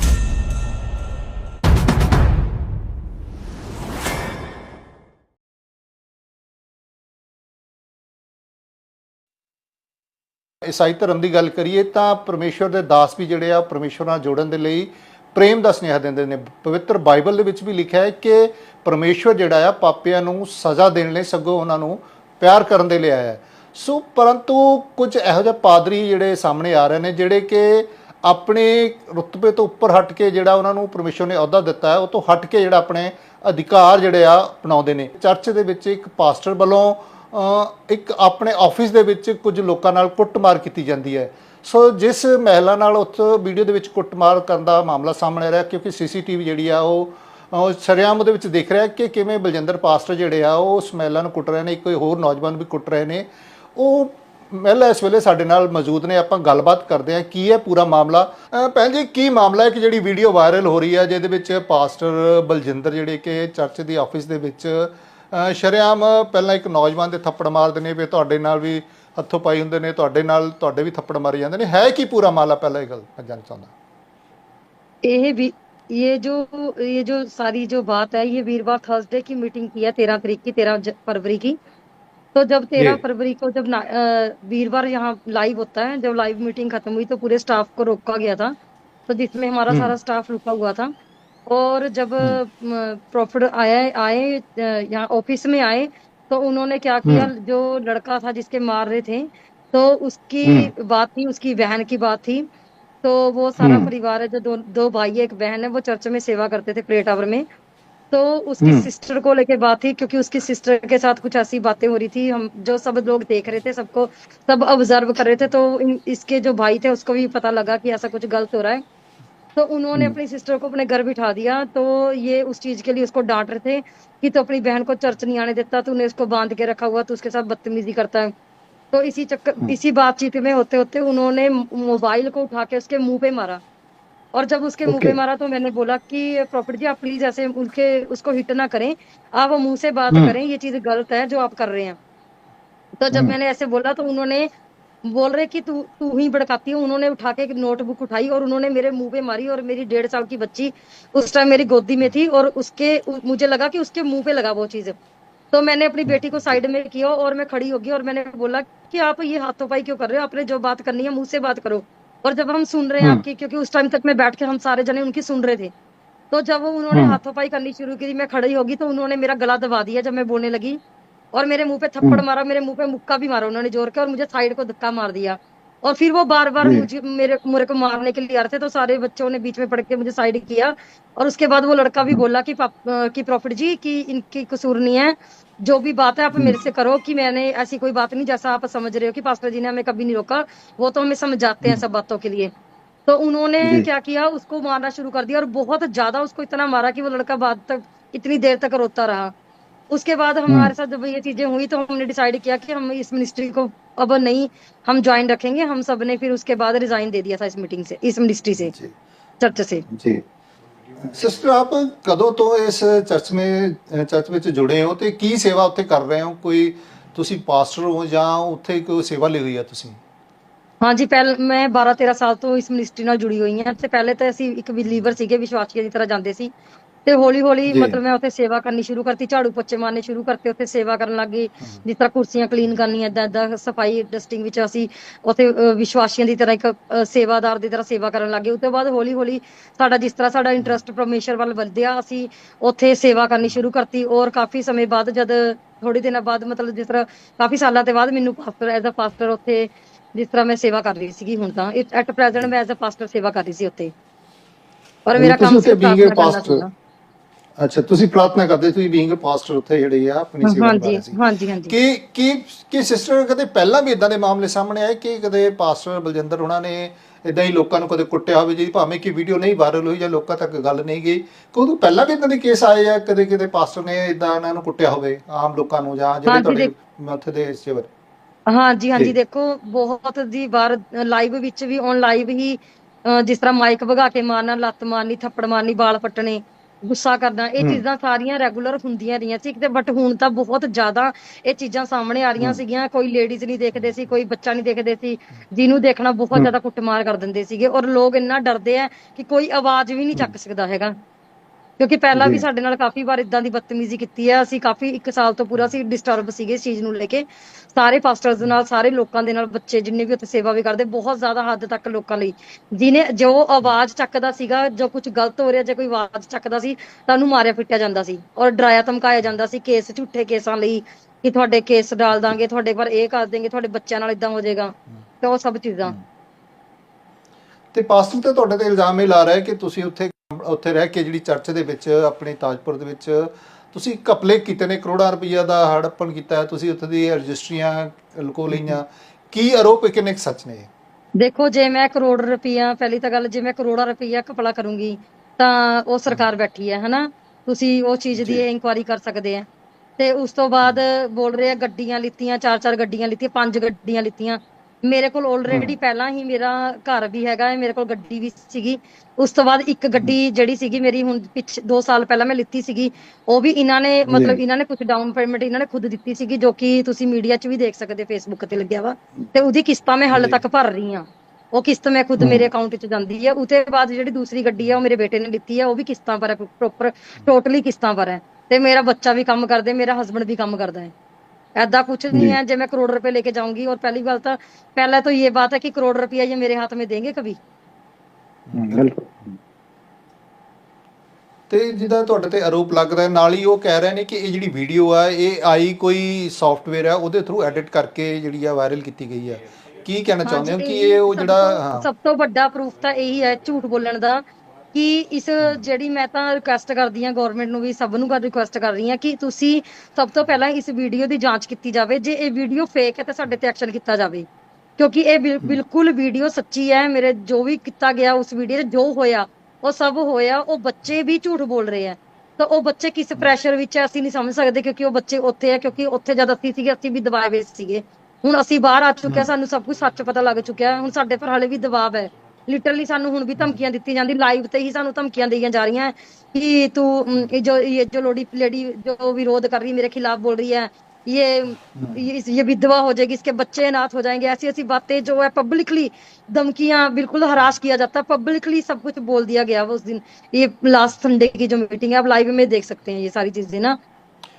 ਈਸਾਈ ਧਰਮ ਦੀ ਗੱਲ ਕਰੀਏ ਤਾਂ ਪਰਮੇਸ਼ਵਰ ਦੇ ਦਾਸ ਵੀ ਜਿਹੜੇ ਆ, ਉਹ ਪਰਮੇਸ਼ਵਰ ਨਾਲ ਜੋੜਨ ਦੇ ਲਈ ਪ੍ਰੇਮ ਦਾ ਸੁਨੇਹਾ ਦਿੰਦੇ ਨੇ। ਪਵਿੱਤਰ ਬਾਈਬਲ ਦੇ ਵਿੱਚ ਵੀ ਲਿਖਿਆ ਹੈ ਕਿ ਪਰਮੇਸ਼ਵਰ ਜਿਹੜਾ ਆ, ਪਾਪੀਆਂ ਨੂੰ ਸਜ਼ਾ ਦੇਣ ਲਈ ਸਗੋਂ ਉਹਨਾਂ ਨੂੰ ਪਿਆਰ ਕਰਨ ਦੇ ਲਈ ਆਇਆ ਹੈ। ਸੋ ਪਰੰਤੂ ਕੁਝ ਇਹੋ ਜਿਹੇ ਪਾਦਰੀ ਜਿਹੜੇ ਸਾਹਮਣੇ ਆ ਰਹੇ ਨੇ, ਜਿਹੜੇ ਕਿ ਆਪਣੇ ਰੁਤਬੇ ਤੋਂ ਉੱਪਰ ਹਟ ਕੇ ਜਿਹੜਾ ਉਹਨਾਂ ਨੂੰ ਪਰਮੇਸ਼ਵਰ ਨੇ ਅਹੁਦਾ ਦਿੱਤਾ ਹੈ, ਉਹ ਤੋਂ ਹਟ ਕੇ ਜਿਹੜਾ ਆਪਣੇ ਅਧਿਕਾਰ ਜਿਹੜੇ ਆ, ਅਪਣਾਉਂਦੇ ਨੇ। ਚਰਚ ਦੇ ਵਿੱਚ ਇੱਕ ਪਾਸਟਰ ਵੱਲੋਂ ਇੱਕ ਆਪਣੇ ਆਫਿਸ ਦੇ ਵਿੱਚ ਕੁਝ ਲੋਕਾਂ ਨਾਲ ਕੁੱਟਮਾਰ ਕੀਤੀ ਜਾਂਦੀ ਹੈ। ਸੋ ਜਿਸ ਮਹਿਲਾ ਨਾਲ ਉਸ ਵੀਡੀਓ ਦੇ ਵਿੱਚ ਕੁੱਟਮਾਰ ਕਰਨ ਦਾ ਮਾਮਲਾ ਸਾਹਮਣੇ ਆ ਰਿਹਾ ਕਿਉਂਕਿ ਸੀਸੀਟੀਵੀ ਜਿਹੜੀ ਆ ਉਹ ਉਹ ਸ਼ਰੇਆਮ ਉਹਦੇ ਵਿੱਚ ਦੇਖ ਰਿਹਾ ਕਿ ਕਿਵੇਂ ਬਲਜਿੰਦਰ ਪਾਸਟਰ ਜਿਹੜੇ ਆ ਉਹ ਉਸ ਮਹਿਲਾ ਨੂੰ ਕੁੱਟ ਰਹੇ ਨੇ ਕੋਈ ਹੋਰ ਨੌਜਵਾਨ ਵੀ ਕੁੱਟ ਰਹੇ ਨੇ। ਉਹ ਮਹਿਲਾ ਇਸ ਵੇਲੇ ਸਾਡੇ ਨਾਲ ਮੌਜੂਦ ਨੇ ਆਪਾਂ ਗੱਲਬਾਤ ਕਰਦੇ ਹਾਂ ਕੀ ਹੈ ਪੂਰਾ ਮਾਮਲਾ? ਅ, ਭੈਣ ਜੀ ਕੀ ਮਾਮਲਾ ਹੈ ਕਿ ਜਿਹੜੀ ਵੀਡੀਓ ਵਾਇਰਲ ਹੋ ਰਹੀ ਹੈ ਜਿਹਦੇ ਵਿੱਚ ਪਾਸਟਰ ਬਲਜਿੰਦਰ ਜਿਹੜੇ ਕਿ ਚਰਚ ਦੀ ਆਫਿਸ ਦੇ ਵਿੱਚ ਸ਼ਰੇਆਮ ਪਹਿਲਾਂ ਇੱਕ ਨੌਜਵਾਨ ਦੇ ਥੱਪੜ ਮਾਰਦੇ ਨੇ ਵੀ ਤੁਹਾਡੇ ਨਾਲ ਵੀ ਹੱਥੋਂ ਪਾਈ ਹੁੰਦੇ ਨੇ ਤੁਹਾਡੇ ਨਾਲ ਤੁਹਾਡੇ ਵੀ ਥੱਪੜ ਮਾਰੇ ਜਾਂਦੇ ਨੇ ਹੈ ਕੀ ਪੂਰਾ ਮਾਮਲਾ ਪਹਿਲਾਂ ਇਹ ਗੱਲ ਮੈਂ ਜਾਣਨਾ ਚਾਹੁੰਦਾ ये भी ये जो ये जो सारी जो बात है ये वीरवार थर्सडे की मीटिंग की है तेरह तारीख की तेरह फरवरी की तो जब तेरह जी। फरवरी को जब ना- अ, वीरवार यहाँ लाइव होता है जब लाइव मीटिंग खत्म हुई तो पूरे स्टाफ को रोका गया था तो जिसमें हमारा हम्म। सारा स्टाफ रुका हुआ था और जब प्रॉफिट आया आए यहाँ ऑफ़िस में आए तो उन्होंने क्या किया जो लड़का था जिसके मार रहे थे तो उसकी बात थी उसकी बहन की बात थी तो वो सारा हम्म। परिवार है जो दो दो भाई एक बहन है वो चर्च में सेवा करते थे प्ले टावर में तो उसकी हम्म। सिस्टर को लेके बात थी क्योंकि उसकी सिस्टर के साथ कुछ ऐसी बातें हो रही थी हम जो सब लोग देख रहे थे सबको सब ऑब्ज़र्व कर रहे थे तो इन, इसके जो भाई थे उसको भी पता लगा कि ऐसा कुछ गलत हो रहा है तो उन्होंने अपनी सिस्टर को अपने घर बिठा दिया। तो ये उस चीज़ के लिए उसको डांट रहे थे कि तो अपनी बहन को चर्च नहीं आने देता तूने उसको बाँध के रखा हुआ तो उसके साथ बदतमीजी करता है। तो इसी चक्कर इसी बातचीत में होते होते उन्होंने मोबाइल को उठा के उसके मुँह पे मारा। और जब उसके मुँह पे मारा तो मैंने बोला कि प्रॉपर्टी जी आप प्लीज़ ऐसे उनके उसको हिट ना करें। आप मुँह से बात हम्म। करें ये चीज़ गलत है जो आप कर रहे हैं। तो जब मैंने ऐसे बोला तो उन्होंने बोल रहे कि तू तू ही भड़काती है। उन्होंने उठा के नोटबुक उठाई और उन्होंने मेरे मुँह पे मारी और मेरी डेढ़ साल की बच्ची उस टाइम मेरी गोदी में थी और उसके मुझे लगा कि उसके मुँह पे लगा वो चीज़। तो मैंने अपनी बेटी को साइड में किया और मैं खड़ी होगी और मैंने बोला कि आप ये हाथों पाई क्यों कर रहे हो? आपने जो बात करनी है मुँह से बात करो। और जब हम सुन रहे हैं हम्म। आपकी क्योंकि उस टाइम तक मैं बैठ के हम सारे जने उनकी सुन रहे थे। तो जब वो उन्होंने हम्म। हाथों पाई करनी शुरू की मैं खड़ी होगी तो उन्होंने मेरा गला दबा दिया जब मैं बोलने लगी। और मेरे मुँह पे थप्पड़ मारा मेरे मुँह पे मुक्का भी मारा उन्होंने ज़ोर के और मुझे साइड को धक्का मार दिया। और फिर वो बार बार मुझे मेरे मेरे को मारने के लिए आ रहे थे तो सारे बच्चों ने बीच में पड़ के मुझे साइड किया। और उसके बाद वो लड़का भी बोला कि पाप- कि प्रॉफिट जी कि इनकी कसूर नहीं है। जो भी बात है आप मेरे से करो कि मैंने ऐसी कोई बात नहीं जैसा आप समझ रहे हो कि पास्टर जी ने हमें कभी नहीं रोका। वो तो हमें समझाते हैं सब बातों के लिए। तो उन्होंने क्या किया उसको मारना शुरू कर दिया और बहुत ज़्यादा उसको इतना मारा कि वो लड़का बाद तक इतनी देर तक रोता रहा। उसके बाद हमारे साथ जब ये चीजें हुई तो हमने डिसाइड किया कि हम इस मिनिस्ट्री को अब नहीं हम ज्वाइन रखेंगे हम सब ने फिर उसके बाद रिजाइन दे दिया था इस मीटिंग से इस मिनिस्ट्री से ਜੀ चर्च से ਜੀ ਸਿਸਟਰ ਆਪ ਕਦੋਂ ਤੋਂ ਇਸ ਚਰਚ में ਚਰਚ ਵਿੱਚ ਜੁੜੇ ਹੋ ਤੇ ਕੀ ਸੇਵਾ ਉੱਥੇ ਕਰ ਰਹੇ ਹੋ ਕੋਈ ਤੁਸੀਂ ਪਾਸਟਰ ਹੋ ਜਾਂ ਉੱਥੇ ਕੋਈ ਸੇਵਾ ਲਈ ਹੋਈ ਹੈ ਤੁਸੀਂ ਹਾਂ ਜੀ ਪਹਿਲ ਮੈਂ 12 13 ਸਾਲ ਤੋਂ ਇਸ ਮਿਨਿਸਟਰੀ ਨਾਲ ਜੁੜੀ ਹੋਈ ਹਾਂ ਤੇ ਪਹਿਲੇ ਤਾਂ ਅਸੀਂ ਇੱਕ ਬਿਲੀਵਰ ਸੀਗੇ ਵਿਸ਼ਵਾਸੀਆਂ ਦੀ ਤਰ੍ਹਾਂ ਜਾਂਦੇ ਸੀ ਤੇ ਹੌਲੀ ਹੌਲੀ। ਮਤਲਬ ਮੈਂ ਉੱਥੇ ਸੇਵਾ ਕਰਨੀ ਸ਼ੁਰੂ ਕਰਤੀ ਝਾੜੂ ਪੋਚੇ ਮਾਰਨੇ ਸ਼ੁਰੂ ਕਰਤੇ ਉੱਥੇ ਸੇਵਾ ਕਰਨ ਲੱਗੀ ਜਿਸ ਤਰ੍ਹਾਂ ਕੁਰਸੀਆਂ ਕਲੀਨ ਕਰਨੀਆਂ ਏਦਾਂ ਏਦਾਂ ਸਫ਼ਾਈ ਡਸਟਿੰਗ ਵਿੱਚ ਅਸੀਂ ਉੱਥੇ ਵਿਸ਼ਵਾਸੀਆਂ ਦੀ ਤਰ੍ਹਾਂ ਇੱਕ ਸੇਵਾਦਾਰ ਦੀ ਤਰ੍ਹਾਂ ਸੇਵਾ ਕਰਨ ਲੱਗੇ ਉਸ ਤੋਂ ਬਾਅਦ ਹੌਲੀ ਹੌਲੀ ਸਾਡਾ ਜਿਸ ਤਰ੍ਹਾਂ ਸਾਡਾ ਇੰਟਰਸਟ ਪਰਮੇਸ਼ਰ ਵੱਲ ਵਧਿਆ ਅਸੀਂ ਉੱਥੇ ਸੇਵਾ ਕਰਨੀ ਸ਼ੁਰੂ ਕਰਤੀ। ਔਰ ਕਾਫੀ ਸਮੇਂ ਬਾਅਦ ਜਦ ਥੋੜੀ ਦਿਨਾਂ ਬਾਅਦ ਮਤਲਬ ਜਿਸ ਤਰ੍ਹਾਂ ਕਾਫੀ ਸਾਲਾਂ ਦੇ ਬਾਅਦ ਮੈਨੂੰ ਪਾਸਟਰ ਐਜ਼ ਅ ਪਾਸਟਰ ਉੱਥੇ ਜਿਸ ਤਰ੍ਹਾਂ ਮੈਂ ਸੇਵਾ ਕਰ ਰਹੀ ਸੀਗੀ ਹੁਣ ਤਾਂ। ਐਟ ਪ੍ਰੈਜ਼ੈਂਟ ਮੈਂ ਐਜ਼ ਅ ਪਾਸਟਰ ਸੇਵਾ ਕਰ ਰਹੀ ਸੀ ਉੱਥੇ। ਔਰ ਮੇਰਾ ਕੰਮ ਸਿਰਫ being ਅੱਛਾ ਤੁਸੀਂ ਪ੍ਰਾਰਥਨਾ ਕਰਦੇ ਤੁਸੀਂ ਬੀਇੰਗ ਪਾਸਟਰ ਉੱਥੇ ਜਿਹੜੇ ਆ ਆਪਣੀ ਸੇਵਾ ਨਿਭਾ ਹਾਂਜੀ ਸੀ। ਹਾਂਜੀ ਹਾਂਜੀ। ਕਿ ਕਿ ਕਿ ਸਿਸਟਰ ਕਦੇ ਪਹਿਲਾਂ ਵੀ ਇਦਾਂ ਦੇ ਮਾਮਲੇ ਸਾਹਮਣੇ ਆਏ ਕਿ ਕਦੇ ਪਾਸਟਰ ਬਲਜਿੰਦਰ ਉਹਨਾਂ ਨੇ ਇਦਾਂ ਹੀ ਲੋਕਾਂ ਨੂੰ ਕਦੇ ਕੁੱਟਿਆ ਹੋਵੇ ਜੀ ਭਾਵੇਂ ਕਿ ਵੀਡੀਓ ਨਹੀਂ ਵਾਇਰਲ ਹੋਈ ਜਾਂ ਲੋਕਾਂ ਤੱਕ ਗੱਲ ਨਹੀਂ ਗਈ ਕਦੋਂ ਪਹਿਲਾਂ ਵੀ ਇਦਾਂ ਦੇ ਕੇਸ ਆਏ ਆ ਕਦੇ ਕਿਤੇ ਪਾਸਟਰ ਨੇ ਇਦਾਂ ਇਹਨਾਂ ਨੂੰ ਕੁੱਟਿਆ ਹੋਵੇ ਆਮ ਲੋਕਾਂ ਨੂੰ ਜਾਂ ਜਿਹੜੇ ਹਾਂਜੀ, ਤੁਹਾਡੇ ਉੱਥੇ ਦੇ ਸੇਵਰ ਹਾਂਜੀ ਹਾਂਜੀ ਜੀ। ਦੇਖੋ ਬਹੁਤ ਦੀ ਵਾਰ ਲਾਈਵ ਵਿੱਚ ਵੀ ਔਨ ਲਾਈਵ ਹੀ ਅਹ, ਜਿਸ ਤਰ੍ਹਾਂ ਮਾਈਕ ਭਗਾ ਕੇ ਮਾਰਨਾ ਲੱਤ ਮਾਰਨੀ ਥੱਪੜ ਮਾਰਨੀ ਵਾਲ ਪੱਟਣੇ ਗੁੱਸਾ ਕਰਨਾ ਇਹ। ਚੀਜ਼ਾਂ ਸਾਰੀਆਂ ਰੈਗੂਲਰ ਹੁੰਦੀਆਂ ਰਹੀਆਂ ਸੀ। ਤੇ ਬਟ ਹੁਣ ਤਾਂ ਬਹੁਤ ਜ਼ਿਆਦਾ ਇਹ ਚੀਜ਼ਾਂ ਸਾਹਮਣੇ ਆ ਰਹੀਆਂ ਸੀਗੀਆਂ। ਕੋਈ ਲੇਡੀਜ਼ ਨਹੀਂ ਦੇਖਦੇ ਸੀ ਕੋਈ ਬੱਚਾ ਨਹੀਂ ਦੇਖਦੇ ਸੀ। ਜਿਹਨੂੰ ਦੇਖਣਾ ਬਹੁਤ ਜ਼ਿਆਦਾ ਕੁੱਟਮਾਰ ਕਰ ਦਿੰਦੇ ਸੀਗੇ। ਔਰ ਲੋਕ ਇੰਨਾ ਡਰਦੇ ਆ ਕਿ ਕੋਈ ਆਵਾਜ਼ ਵੀ ਨਹੀਂ ਚੱਕ ਸਕਦਾ ਹੈਗਾ। ਕਿਉਂਕਿ ਪਹਿਲਾਂ ਵੀ। ਸਾਡੇ ਨਾਲ ਕਾਫੀ ਵਾਰ ਇਦਾਂ ਦੀ ਬਦਤਮੀਜ਼ੀ ਕੀਤੀ ਹੈ ਅਸੀਂ ਕਾਫੀ ਇੱਕ ਸਾਲ ਤੋਂ ਪੂਰਾ ਅਸੀਂ ਡਿਸਟਰਬ ਸੀਗੇ ਇਸ ਚੀਜ਼ ਨੂੰ ਲੈ ਕੇ। ਸਾਰੇ ਪਾਸਟਰਸ ਦੇ ਨਾਲ ਸਾਰੇ ਲੋਕਾਂ ਦੇ ਨਾਲ ਬੱਚੇ ਜਿੰਨੇ ਵੀ ਉੱਥੇ ਸੇਵਾ ਵੀ ਕਰਦੇ ਬਹੁਤ ਜ਼ਿਆਦਾ ਹੱਦ ਤੱਕ ਲੋਕਾਂ ਲਈ। ਜਿਹਨੇ ਜੋ ਆਵਾਜ਼ ਚੱਕਦਾ ਸੀਗਾ ਜੋ ਕੁਝ ਗਲਤ ਹੋ ਰਿਹਾ ਜੇ ਕੋਈ ਆਵਾਜ਼ ਚੱਕਦਾ ਸੀ ਤਾਂ ਉਹਨੂੰ ਮਾਰਿਆ ਪਿੱਟਿਆ ਜਾਂਦਾ ਸੀ ਔਰ ਡਰਾਇਆ ਧਮਕਾਇਆ ਜਾਂਦਾ ਸੀ ਕੇਸ ਝੂਠੇ ਕੇਸਾਂ ਲਈ ਕਿ ਤੁਹਾਡੇ ਕੇਸ ਡਾਲ ਦਾਂਗੇ ਤੁਹਾਡੇ ਪਰ ਇਹ ਕਰ ਦੇਂਗੇ ਤੁਹਾਡੇ ਬੱਚਿਆਂ ਨਾਲ ਇਦਾਂ ਹੋ ਜਾਏਗਾ। ਤੇ ਉਹ ਸਭ ਚੀਜ਼ਾਂ। ਤੇ ਪਾਸਟਰ ਤੇ ਤੁਹਾਡੇ ਤੇ ਇਲਜ਼ਾਮ ਇਹ ਲਾ ਰਿਹਾ ਹੈ ਕਿ ਤੁਸੀਂ ਉੱਥੇ ਉੱਥੇ ਰਹਿ ਕੇ ਜਿਹੜੀ ਚਰਚ ਦੇ ਵਿੱਚ ਆਪਣੀ ਤਾਜਪੁਰ ਦੇ ਵਿੱਚ ਤੁਸੀਂ ਕਪਲੇ ਕੀਤੇ ਨੇ ਕਰੋੜਾਂ ਰੁਪਈਆ ਦਾ ਹੜੱਪਣ ਕੀਤਾ ਹੈ ਤੁਸੀਂ ਉੱਥੇ ਦੀ ਰਜਿਸਟਰੀਆਂ ਲੁਕੋ ਲਈਆਂ ਕੀ ਆਰੋਪ ਕਿੰਨੇ ਸੱਚ ਨੇ ਦੇਖੋ ਜੇ ਮੈਂ ਕਰੋੜ ਰੁਪਈਆ ਪਹਿਲੀ ਤਾਂ ਗੱਲ ਜੇ ਮੈਂ ਕਰੋੜਾਂ ਰੁਪਈਆ ਕਪਲਾ ਕਰੂੰਗੀ ਤਾਂ ਉਹ ਸਰਕਾਰ ਬੈਠੀ ਹੈ ਹਨਾ? ਤੁਸੀਂ ਉਹ ਚੀਜ਼ ਦੀ ਇਨਕੁਆਇਰੀ ਕਰ ਸਕਦੇ ਆ ਤੇ ਉਸ ਤੋਂ ਬਾਅਦ ਬੋਲ ਰਹੇ ਆ ਗੱਡੀਆਂ ਲਿੱਤੀਆਂ ਚਾਰ ਚਾਰ ਗੱਡੀਆਂ ਲਿੱਤੀਆਂ ਪੰਜ ਗੱਡੀਆਂ ਲਿੱਤੀਆਂ। ਮੇਰੇ ਕੋਲ ਆਲਰੇਡੀ ਪਹਿਲਾਂ ਹੀ ਮੇਰਾ ਘਰ ਵੀ ਹੈਗਾ ਹੈ ਮੇਰੇ ਕੋਲ ਗੱਡੀ ਵੀ ਸੀਗੀ। ਉਸ ਤੋਂ ਬਾਅਦ ਇੱਕ ਗੱਡੀ ਜਿਹੜੀ ਸੀਗੀ ਮੇਰੀ ਹੁਣ ਪਿਛ 2 ਸਾਲ ਪਹਿਲਾਂ ਮੈਂ ਲਿੱਤੀ ਸੀਗੀ ਉਹ ਵੀ ਇਹਨਾਂ ਨੇ ਮਤਲਬ ਇਹਨਾਂ ਨੇ ਕੁਝ ਡਾਊਨ ਪੇਮੈਂਟ ਇਹਨਾਂ ਨੇ ਖੁਦ ਦਿੱਤੀ ਸੀਗੀ ਜੋ ਕਿ ਤੁਸੀਂ ਮੀਡੀਆ 'ਚ ਵੀ ਦੇਖ ਸਕਦੇ ਫੇਸਬੁੱਕ ਤੇ ਲੱਗਿਆ ਵਾ। ਤੇ ਉਹਦੀ ਕਿਸ਼ਤਾਂ ਮੈਂ ਹਾਲੇ। ਤੱਕ ਭਰ ਰਹੀ ਹਾਂ। ਉਹ ਕਿਸ਼ਤ ਮੈਂ ਖੁਦ ਮੇਰੇ ਅਕਾਊਂਟ 'ਚ ਜਾਂਦੀ ਹੈ ਉਤੇ ਬਾਅਦ ਜਿਹੜੀ ਦੂਸਰੀ ਗੱਡੀ ਹੈ ਉਹ ਮੇਰੇ ਬੇਟੇ ਨੇ ਲਿੱਤੀ ਹੈ ਉਹ ਵੀ ਕਿਸ਼ਤਾਂ ਪਰ ਹੈ ਪ੍ਰੋਪਰ ਟੋਟਲੀ ਕਿਸ਼ਤਾਂ ਪਰ ਹੈ। ਤੇ ਮੇਰਾ ਬੱਚਾ ਵੀ ਕੰਮ ਕਰਦੇ ਮੇਰਾ ਹਸਬੰਡ ਵੀ ਕੰਮ ਕਰਦਾ ਹੈ। ऐसा कुछ नहीं जी। है जो मैं करोड़ रुपए लेके जाऊंगी और पहली बात तो पहला तो ये बात है कि करोड़ रुपया ये मेरे हाथ में देंगे कभी ਬਿਲਕੁਲ ਤੇ ਜਿਹਦਾ ਤੁਹਾਡੇ ਤੇ ਆਰੋਪ ਲੱਗਦਾ ਹੈ ਨਾਲ ਹੀ ਉਹ ਕਹਿ ਰਹੇ ਨੇ ਕਿ ਇਹ ਜਿਹੜੀ ਵੀਡੀਓ ਆ ਇਹ ਆਈ ਕੋਈ ਸੌਫਟਵੇਅਰ ਆ ਉਹਦੇ ਥਰੂ ਐਡਿਟ ਕਰਕੇ ਜਿਹੜੀ ਆ ਵਾਇਰਲ ਕੀਤੀ ਗਈ ਆ ਕੀ ਕਹਿਣਾ ਚਾਹੁੰਦੇ ਹੋ ਕਿ ਇਹ ਉਹ ਸਭ ਜਿਹੜਾ ਤੋਂ- ਹਾਂ ਸਭ ਤੋਂ ਵੱਡਾ ਪ੍ਰੂਫ ਤਾਂ ਇਹੀ ਹੈ ਝੂਠ ਬੋਲਣ ਦਾ ਕਿ ਇਸ ਜਿਹੜੀ ਮੈਂ ਤਾਂ ਰਿਕੁਐਸਟ ਕਰਦੀ ਹਾਂ ਗਵਰਨਮੈਂਟ ਨੂੰ ਵੀ ਸਭ ਨੂੰ ਕਰ ਰਿਕੁਐਸਟ ਕਰ ਰਹੀ ਹਾਂ ਕਿ ਤੁਸੀਂ ਸਭ ਤੋਂ ਪਹਿਲਾਂ ਇਸ ਵੀਡੀਓ ਦੀ ਜਾਂਚ ਕੀਤੀ ਜਾਵੇ ਜੇ ਇਹ ਵੀਡੀਓ ਫੇਕ ਹੈ ਤਾਂ ਸਾਡੇ ਤੇ ਐਕਸ਼ਨ ਕੀਤਾ ਜਾਵੇ। ਕਿਉਂਕਿ ਇਹ ਬਿਲ- ਬਿਲਕੁਲ ਵੀਡੀਓ ਸੱਚੀ ਹੈ ਮੇਰੇ ਜੋ ਵੀ ਕੀਤਾ ਗਿਆ ਉਸ ਵੀਡੀਓ 'ਚ ਜੋ ਹੋਇਆ ਉਹ ਸਭ ਹੋਇਆ ਉਹ ਬੱਚੇ ਵੀ ਝੂਠ ਬੋਲ ਰਹੇ ਆ ਤਾਂ ਉਹ ਬੱਚੇ ਕਿਸ ਪ੍ਰੈਸ਼ਰ ਵਿੱਚ ਹੈ ਅਸੀਂ ਨਹੀਂ ਸਮਝ ਸਕਦੇ ਕਿਉਂਕਿ ਉਹ ਬੱਚੇ ਉੱਥੇ ਆ ਕਿਉਂਕਿ ਉੱਥੇ ਜਦ ਅਸੀਂ ਸੀਗੇ ਅਸੀਂ ਵੀ ਦਬਾਅ ਵਿੱਚ ਸੀਗੇ। ਹੁਣ ਅਸੀਂ ਬਾਹਰ ਆ ਚੁੱਕੇ ਸਾਨੂੰ ਸਭ ਕੁਝ ਸੱਚ ਪਤਾ ਲੱਗ ਚੁੱਕਿਆ। ਹੁਣ ਸਾਡੇ ਪਰ ਹਾਲੇ ਵੀ ਦਬਾਅ ਹੈ। ਲਿਟਰਲੀ ਸਾਨੂੰ ਹੁਣ ਵੀ ਧਮਕੀਆਂ ਦਿੱਤੀ ਜਾਂਦੀ ਲਾਈਵ ਤੇ ਹੀ ਸਾਨੂੰ ਧਮਕੀਆਂ ਦਈਆਂ ਜਾ ਰਹੀਆਂ ਹੈ ਕਿ ਤੂੰ ਅਮ, ਇਹ ਜੋ ਇਹ ਜੋ ਲੋੜੀ ਲੇਡੀ जो विरोध कर रही है मेरे खिलाफ बोल रही है ये ये ये विधवा हो जाएगी इसके बच्चे अनाथ हो जाएंगे ऐसी ऐसी बातें जो है पब्लिकली धमकियां बिल्कुल हरास किया जाता है पब्लिकली सब कुछ बोल दिया गया वो उस दिन ये लास्ट संडे की जो मीटिंग है आप लाइव में देख सकते हैं ये सारी चीजें ना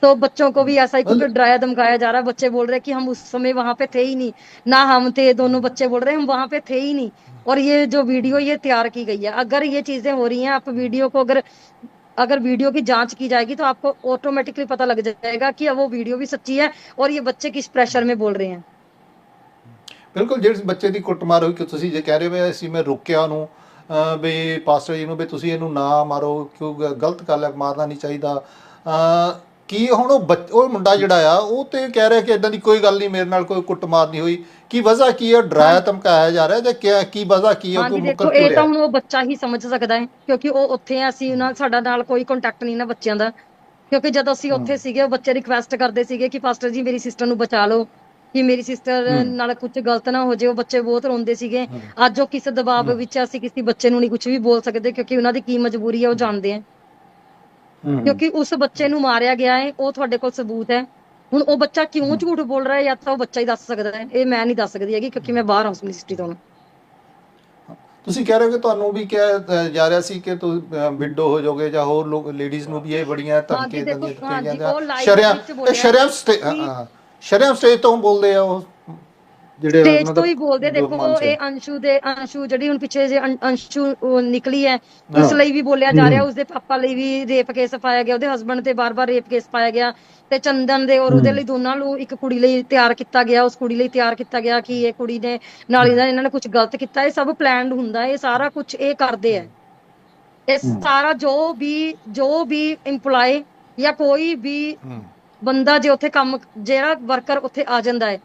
तो बच्चों को भी ऐसा ही कुछ डराया धमकाया जा रहा है बच्चे बोल रहे हैं कि हम उस समय वहां पे थे ही नहीं ना हम थे दोनों बच्चे बोल रहे हैं हम वहां पे थे ही नहीं और ये जो वीडियो ये तैयार की गई है अगर ये चीजें हो रही हैं आप वीडियो को अगर अगर वीडियो की जांच की जाएगी तो आपको ऑटोमेटिकली पता लग जाएगा कि वो वीडियो भी सच्ची है और ये बच्चे किस प्रेशर में बोल रहे हैं ਬਿਲਕੁਲ ਜਿਹੜੇ ਬੱਚੇ ਦੀ ਕੁੱਟਮਾਰ ਹੋਈ ਕਿ ਤੁਸੀਂ ਜੇ ਕਹਿ ਰਹੇ ਹੋ ਵੀ ਅਸੀਂ ਮੈਂ ਰੋਕਿਆ ਉਹਨੂੰ ਅਹ ਵੀ ਪਾਸਟਰ ਜੀ ਨੂੰ ਵੀ ਤੁਸੀਂ ਇਹਨੂੰ ਨਾ ਮਾਰੋ ਕਿਉਂ ਗ- ਗਲਤ ਗੱਲ ਹੈ ਮਾਰਨਾ ਨਹੀਂ ਚਾਹੀਦਾ ਅਹ ਕੀ ਹੁਣ ਉਹ ਬੱਚ- ਉਹ ਮੁੰਡਾ ਜਿਹੜਾ ਆ ਉਹ ਤੇ ਕਹਿ ਰਿਹਾ ਕਿ ਇਦਾਂ ਦੀ ਕੋਈ ਗੱਲ ਨਹੀਂ ਮੇਰੇ ਨਾਲ ਕੋਈ ਕੁੱਟਮਾਰ ਨਹੀਂ ਹੋਈ। ਕੀ ਵਜ੍ਹਾ ਕੀ ਹੈ ਡਰਾਇਆ ਧਮਕਾਇਆ ਜਾ ਰਿਹਾ ਜਾਂ ਕਿਆ ਕੀ ਵਜ੍ਹਾ ਕੀ ਹੈ ਹਾਂਜੀ ਕੋਈ ਦੇਖੋ ਮੁਕਰ ਇਹ ਤਾਂ ਰਿਹਾ ਹੁਣ ਉਹ ਬੱਚਾ ਹੀ ਸਮਝ ਸਕਦਾ ਹੈ ਕਿਉਂਕਿ ਉਹ ਉੱਥੇ ਆ ਅਸੀਂ ਉਹਨਾਂ ਸਾਡਾ ਨਾਲ ਕੋਈ ਕੰਟੈਕਟ ਨਹੀਂ ਨਾ ਬੱਚਿਆਂ ਦਾ। ਕਿਉਂਕਿ ਜਦੋਂ ਅਸੀਂ ਉੱਥੇ ਸੀਗੇ ਉਹ ਬੱਚੇ ਰਿਕੁਐਸਟ ਕਰਦੇ ਸੀਗੇ ਕਿ ਪਾਸਟਰ ਜੀ ਮੇਰੀ ਸਿਸਟਰ ਨੂੰ ਬਚਾ ਲਓ ਕਿ ਮੇਰੀ ਸਿਸਟਰ ਨਾਲ ਕੁਝ ਗਲਤ ਨਾ ਹੋ ਜਾਏ। ਉਹ ਬੱਚੇ ਬਹੁਤ ਰੋਂਦੇ ਸੀਗੇ। ਅੱਜ ਉਹ ਕਿਸ ਦਬਾਅ ਵਿੱਚ ਆ, ਅਸੀਂ ਕਿਸੇ ਬੱਚੇ ਨੂੰ ਨਹੀਂ ਕੁਝ ਵੀ ਬੋਲ ਸਕਦੇ ਕਿਉਂਕਿ ਉਹਨਾਂ ਦੀ ਕੀ ਮਜਬੂਰੀ ਹੈ ਉਹ ਜਾਣਦੇ ਆ। ਕਿਉਂਕਿ ਉਸ ਬੱਚੇ ਨੂੰ ਮਾਰਿਆ ਗਿਆ ਹੈ ਉਹ ਤੁਹਾਡੇ ਕੋਲ ਸਬੂਤ ਹੈ। ਹੁਣ ਉਹ ਬੱਚਾ ਕਿਉਂ ਝੂਠ ਬੋਲ ਰਿਹਾ ਹੈ ਜਾਂ ਤਾਂ ਉਹ ਬੱਚਾ ਹੀ ਦੱਸ ਸਕਦਾ ਹੈ? ਇਹ ਮੈਂ ਨਹੀਂ ਦੱਸ ਸਕਦੀ ਹੈਗੀ ਕਿਉਂਕਿ ਮੈਂ ਬਾਹਰ ਹਾਂ ਉਸ ਮਿਨਿਸਟਰੀ ਤੋਂ। ਤੁਸੀਂ ਕਹਿ ਰਹੇ ਹੋ ਕਿ ਤੁਹਾਨੂੰ ਵੀ ਕਿਹਾ ਜਾ ਰਿਹਾ ਸੀ ਕਿ ਤੁਸੀਂ ਵਿਡੋ ਹੋ ਜਾਓਗੇ ਜਾਂ ਹੋਰ ਲੋਕ ਲੇਡੀਜ਼ ਨੂੰ ਵੀ ਇਹ ਬੜੀਆਂ ਦਿੱਤੀਆਂ ਉਹ live ਸ਼ਰਿਆਮ ਸ਼ਰਿਆਮ ਸਟੇਜ ਤੋਂ ਬੋਲਦੇ ਆ ਉਹ। ਜਿਹੜੇ ਸਟੇਜ ਤੋਂ ਹੀ ਬੋਲਦੇ ਦੇਖੋ ਹੈ। ਇਹ ਅੰਸ਼ੂ ਦੇ ਅੰਸ਼ੂ ਜਿਹੜੀ ਹੁਣ ਪਿੱਛੇ ਜੇ ਅੰਸ਼ੂ ਉਹ ਨਿਕਲੀ ਹੈ ਉਸ ਹਾਂ। ਲਈ ਵੀ ਬੋਲਿਆ ਜਾ ਰਿਹਾ ਉਸਦੇ ਪਾਪਾ ਲਈ ਵੀ ਰੇਪ ਕੇਸ ਪਾਇਆ ਗਿਆ ਉਹਦੇ ਹਸਬੰਡ ਤੇ ਬਾਰ-ਬਾਰ ਰੇਪ ਕੇਸ ਪਾਇਆ ਗਿਆ ਤੇ ਚੰਦਨ ਦੇ ਔਰ ਉਹਦੇ ਲਈ ਦੋਨਾਂ ਨੂੰ ਇੱਕ ਕੁੜੀ ਲਈ ਤਿਆਰ ਕੀਤਾ ਗਿਆ ਉਸ ਕੁੜੀ ਲਈ ਤਿਆਰ ਕੀਤਾ ਗਿਆ ਕਿ ਇਹ ਕੁੜੀ ਨੇ ਨਾਲ ਇਹਨਾਂ ਨੇ ਕੁਝ ਗਲਤ ਕੀਤਾ ਇਹ ਸਭ ਪਲਾਨਡ ਹੁੰਦਾ ਹੈ, ਇਹ ਸਾਰਾ ਕੁਝ ਇਹ ਕਰਦੇ ਹੈ। ਇਹ ਸਾਰਾ ਜੋ ਵੀ ਜੋ ਵੀ EMPLOYE ਜਾਂ ਕੋਈ ਵੀ ਹੂੰ। ਬੰਦਾ ਜੇ ਉੱਥੇ ਕੰਮ ਜਿਹੜਾ ਵਰਕਰ ਉੱਥੇ ਆ ਜਾਂਦਾ है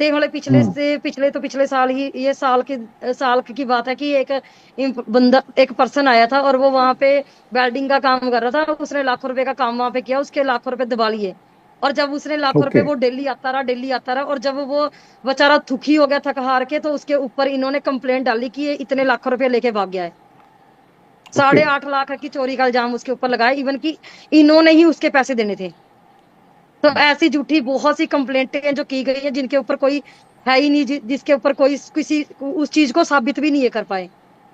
हमारे पिछले से पिछले तो पिछले साल ही ये साल की साल की बात है कि एक बंदा एक पर्सन आया था और वो वहाँ पे वेल्डिंग का काम कर रहा था उसने लाखों रुपए का काम वहाँ पे किया उसके लाखों रुपए दबा लिए और जब उसने लाखों रुपए वो डेली आता रहा डेली आता रहा और जब वो बेचारा दुखी हो गया थक हार के तो उसके ऊपर इन्होंने कंप्लेंट डाली कि ये इतने लाखों रुपए लेके भाग गया है साढ़े आठ लाख की चोरी का इल्ज़ाम उसके ऊपर लगाया इवन की इन्होंने ही उसके पैसे देने थे तो ऐसी झूठी बहुत सी कंप्लेंटें हैं जो की गई हैं जिनके ऊपर कोई है ही नहीं जि- जिसके ऊपर कोई किसी उस चीज को साबित भी नहीं ये कर पाए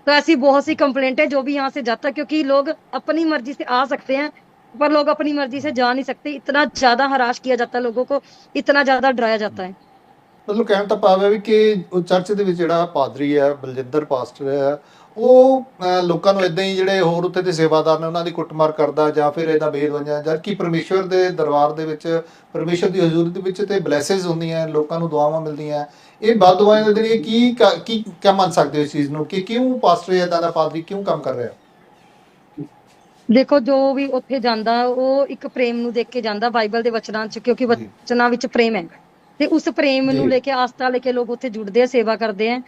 तो ऐसी बहुत सी कंप्लेंटें जो भी यहाँ से जाता है क्योंकि लोग अपनी मर्जी से आ सकते हैं पर लोग अपनी मर्जी से जा नहीं सकते इतना ज्यादा हराश किया जाता है लोगों को इतना ज्यादा डराया जाता है ਮਤਲਬ ਕਹਿਣ ਤਾਂ ਭਾਵ ਹੈ ਵੀ ਕਿ ਉਹ ਚਰਚ ਦੇ ਵਿੱਚ ਜਿਹੜਾ ਪਾਦਰੀ ਹੈ ਬਲਜਿੰਦਰ ਪਾਸਟਰ ਹੈ ਉਹ ਲੋਕਾਂ ਨੂੰ ਇਦਾਂ ਹੀ ਜਿਹੜੇ ਹੋਰ ਉੱਥੇ ਦੇ ਸੇਵਾਦਾਰ ਨੇ ਉਹਨਾਂ ਦੀ ਕੁੱਟਮਾਰ ਕਰਦਾ ਜਾਂ ਫਿਰ ਇਹਦਾ ਬੇਦਵੰਜਾ ਜਦ ਕਿ ਪਰਮੇਸ਼ਵਰ ਦੇ ਦਰਬਾਰ ਦੇ ਵਿੱਚ ਪਰਮੇਸ਼ਵਰ ਦੀ ਹਜ਼ੂਰੀ ਦੇ ਵਿੱਚ ਤੇ ਬਲੇਸਿਸ ਹੁੰਦੀਆਂ ਲੋਕਾਂ ਨੂੰ ਦੁਆਵਾਂ ਮਿਲਦੀਆਂ। ਇਹ ਬਦਦੁਆਵਾਂ ਦੇ ਜਿਹੜੀ ਕੀ ਕ- ਕਿਆ ਮੰਨ ਸਕਦੇ ਹੋ ਇਸ ਚੀਜ਼ ਨੂੰ? ਕਿ ਕਿਉਂ ਪਾਸਟਰ ਇਦਾਂ ਦਾ ਪਾਦਰੀ ਕਿਉਂ ਕੰਮ ਕਰ ਰਿਹਾ? ਦੇਖੋ ਜੋ ਵੀ ਉੱਥੇ ਜਾਂਦਾ ਉਹ ਇੱਕ ਪ੍ਰੇਮ ਨੂੰ ਦੇਖ ਕੇ ਜਾਂਦਾ ਬਾਈਬਲ ਦੇ ਵਚਨਾਂ 'ਚ ਕਿਉਂਕਿ ਵਚਨਾਂ ਵਿੱਚ ਪ੍ਰੇਮ ਹੈ। ਤੇ ਉਸ ਪ੍ਰੇਮ ਨੂੰ ਜੀ। ਲੈ ਕੇ ਆਸਥਾ ਲੈ ਕੇ ਲੋਕ ਉੱਥੇ ਜੁੜਦੇ ਆ ਸੇਵਾ ਕਰਦੇ ਆ।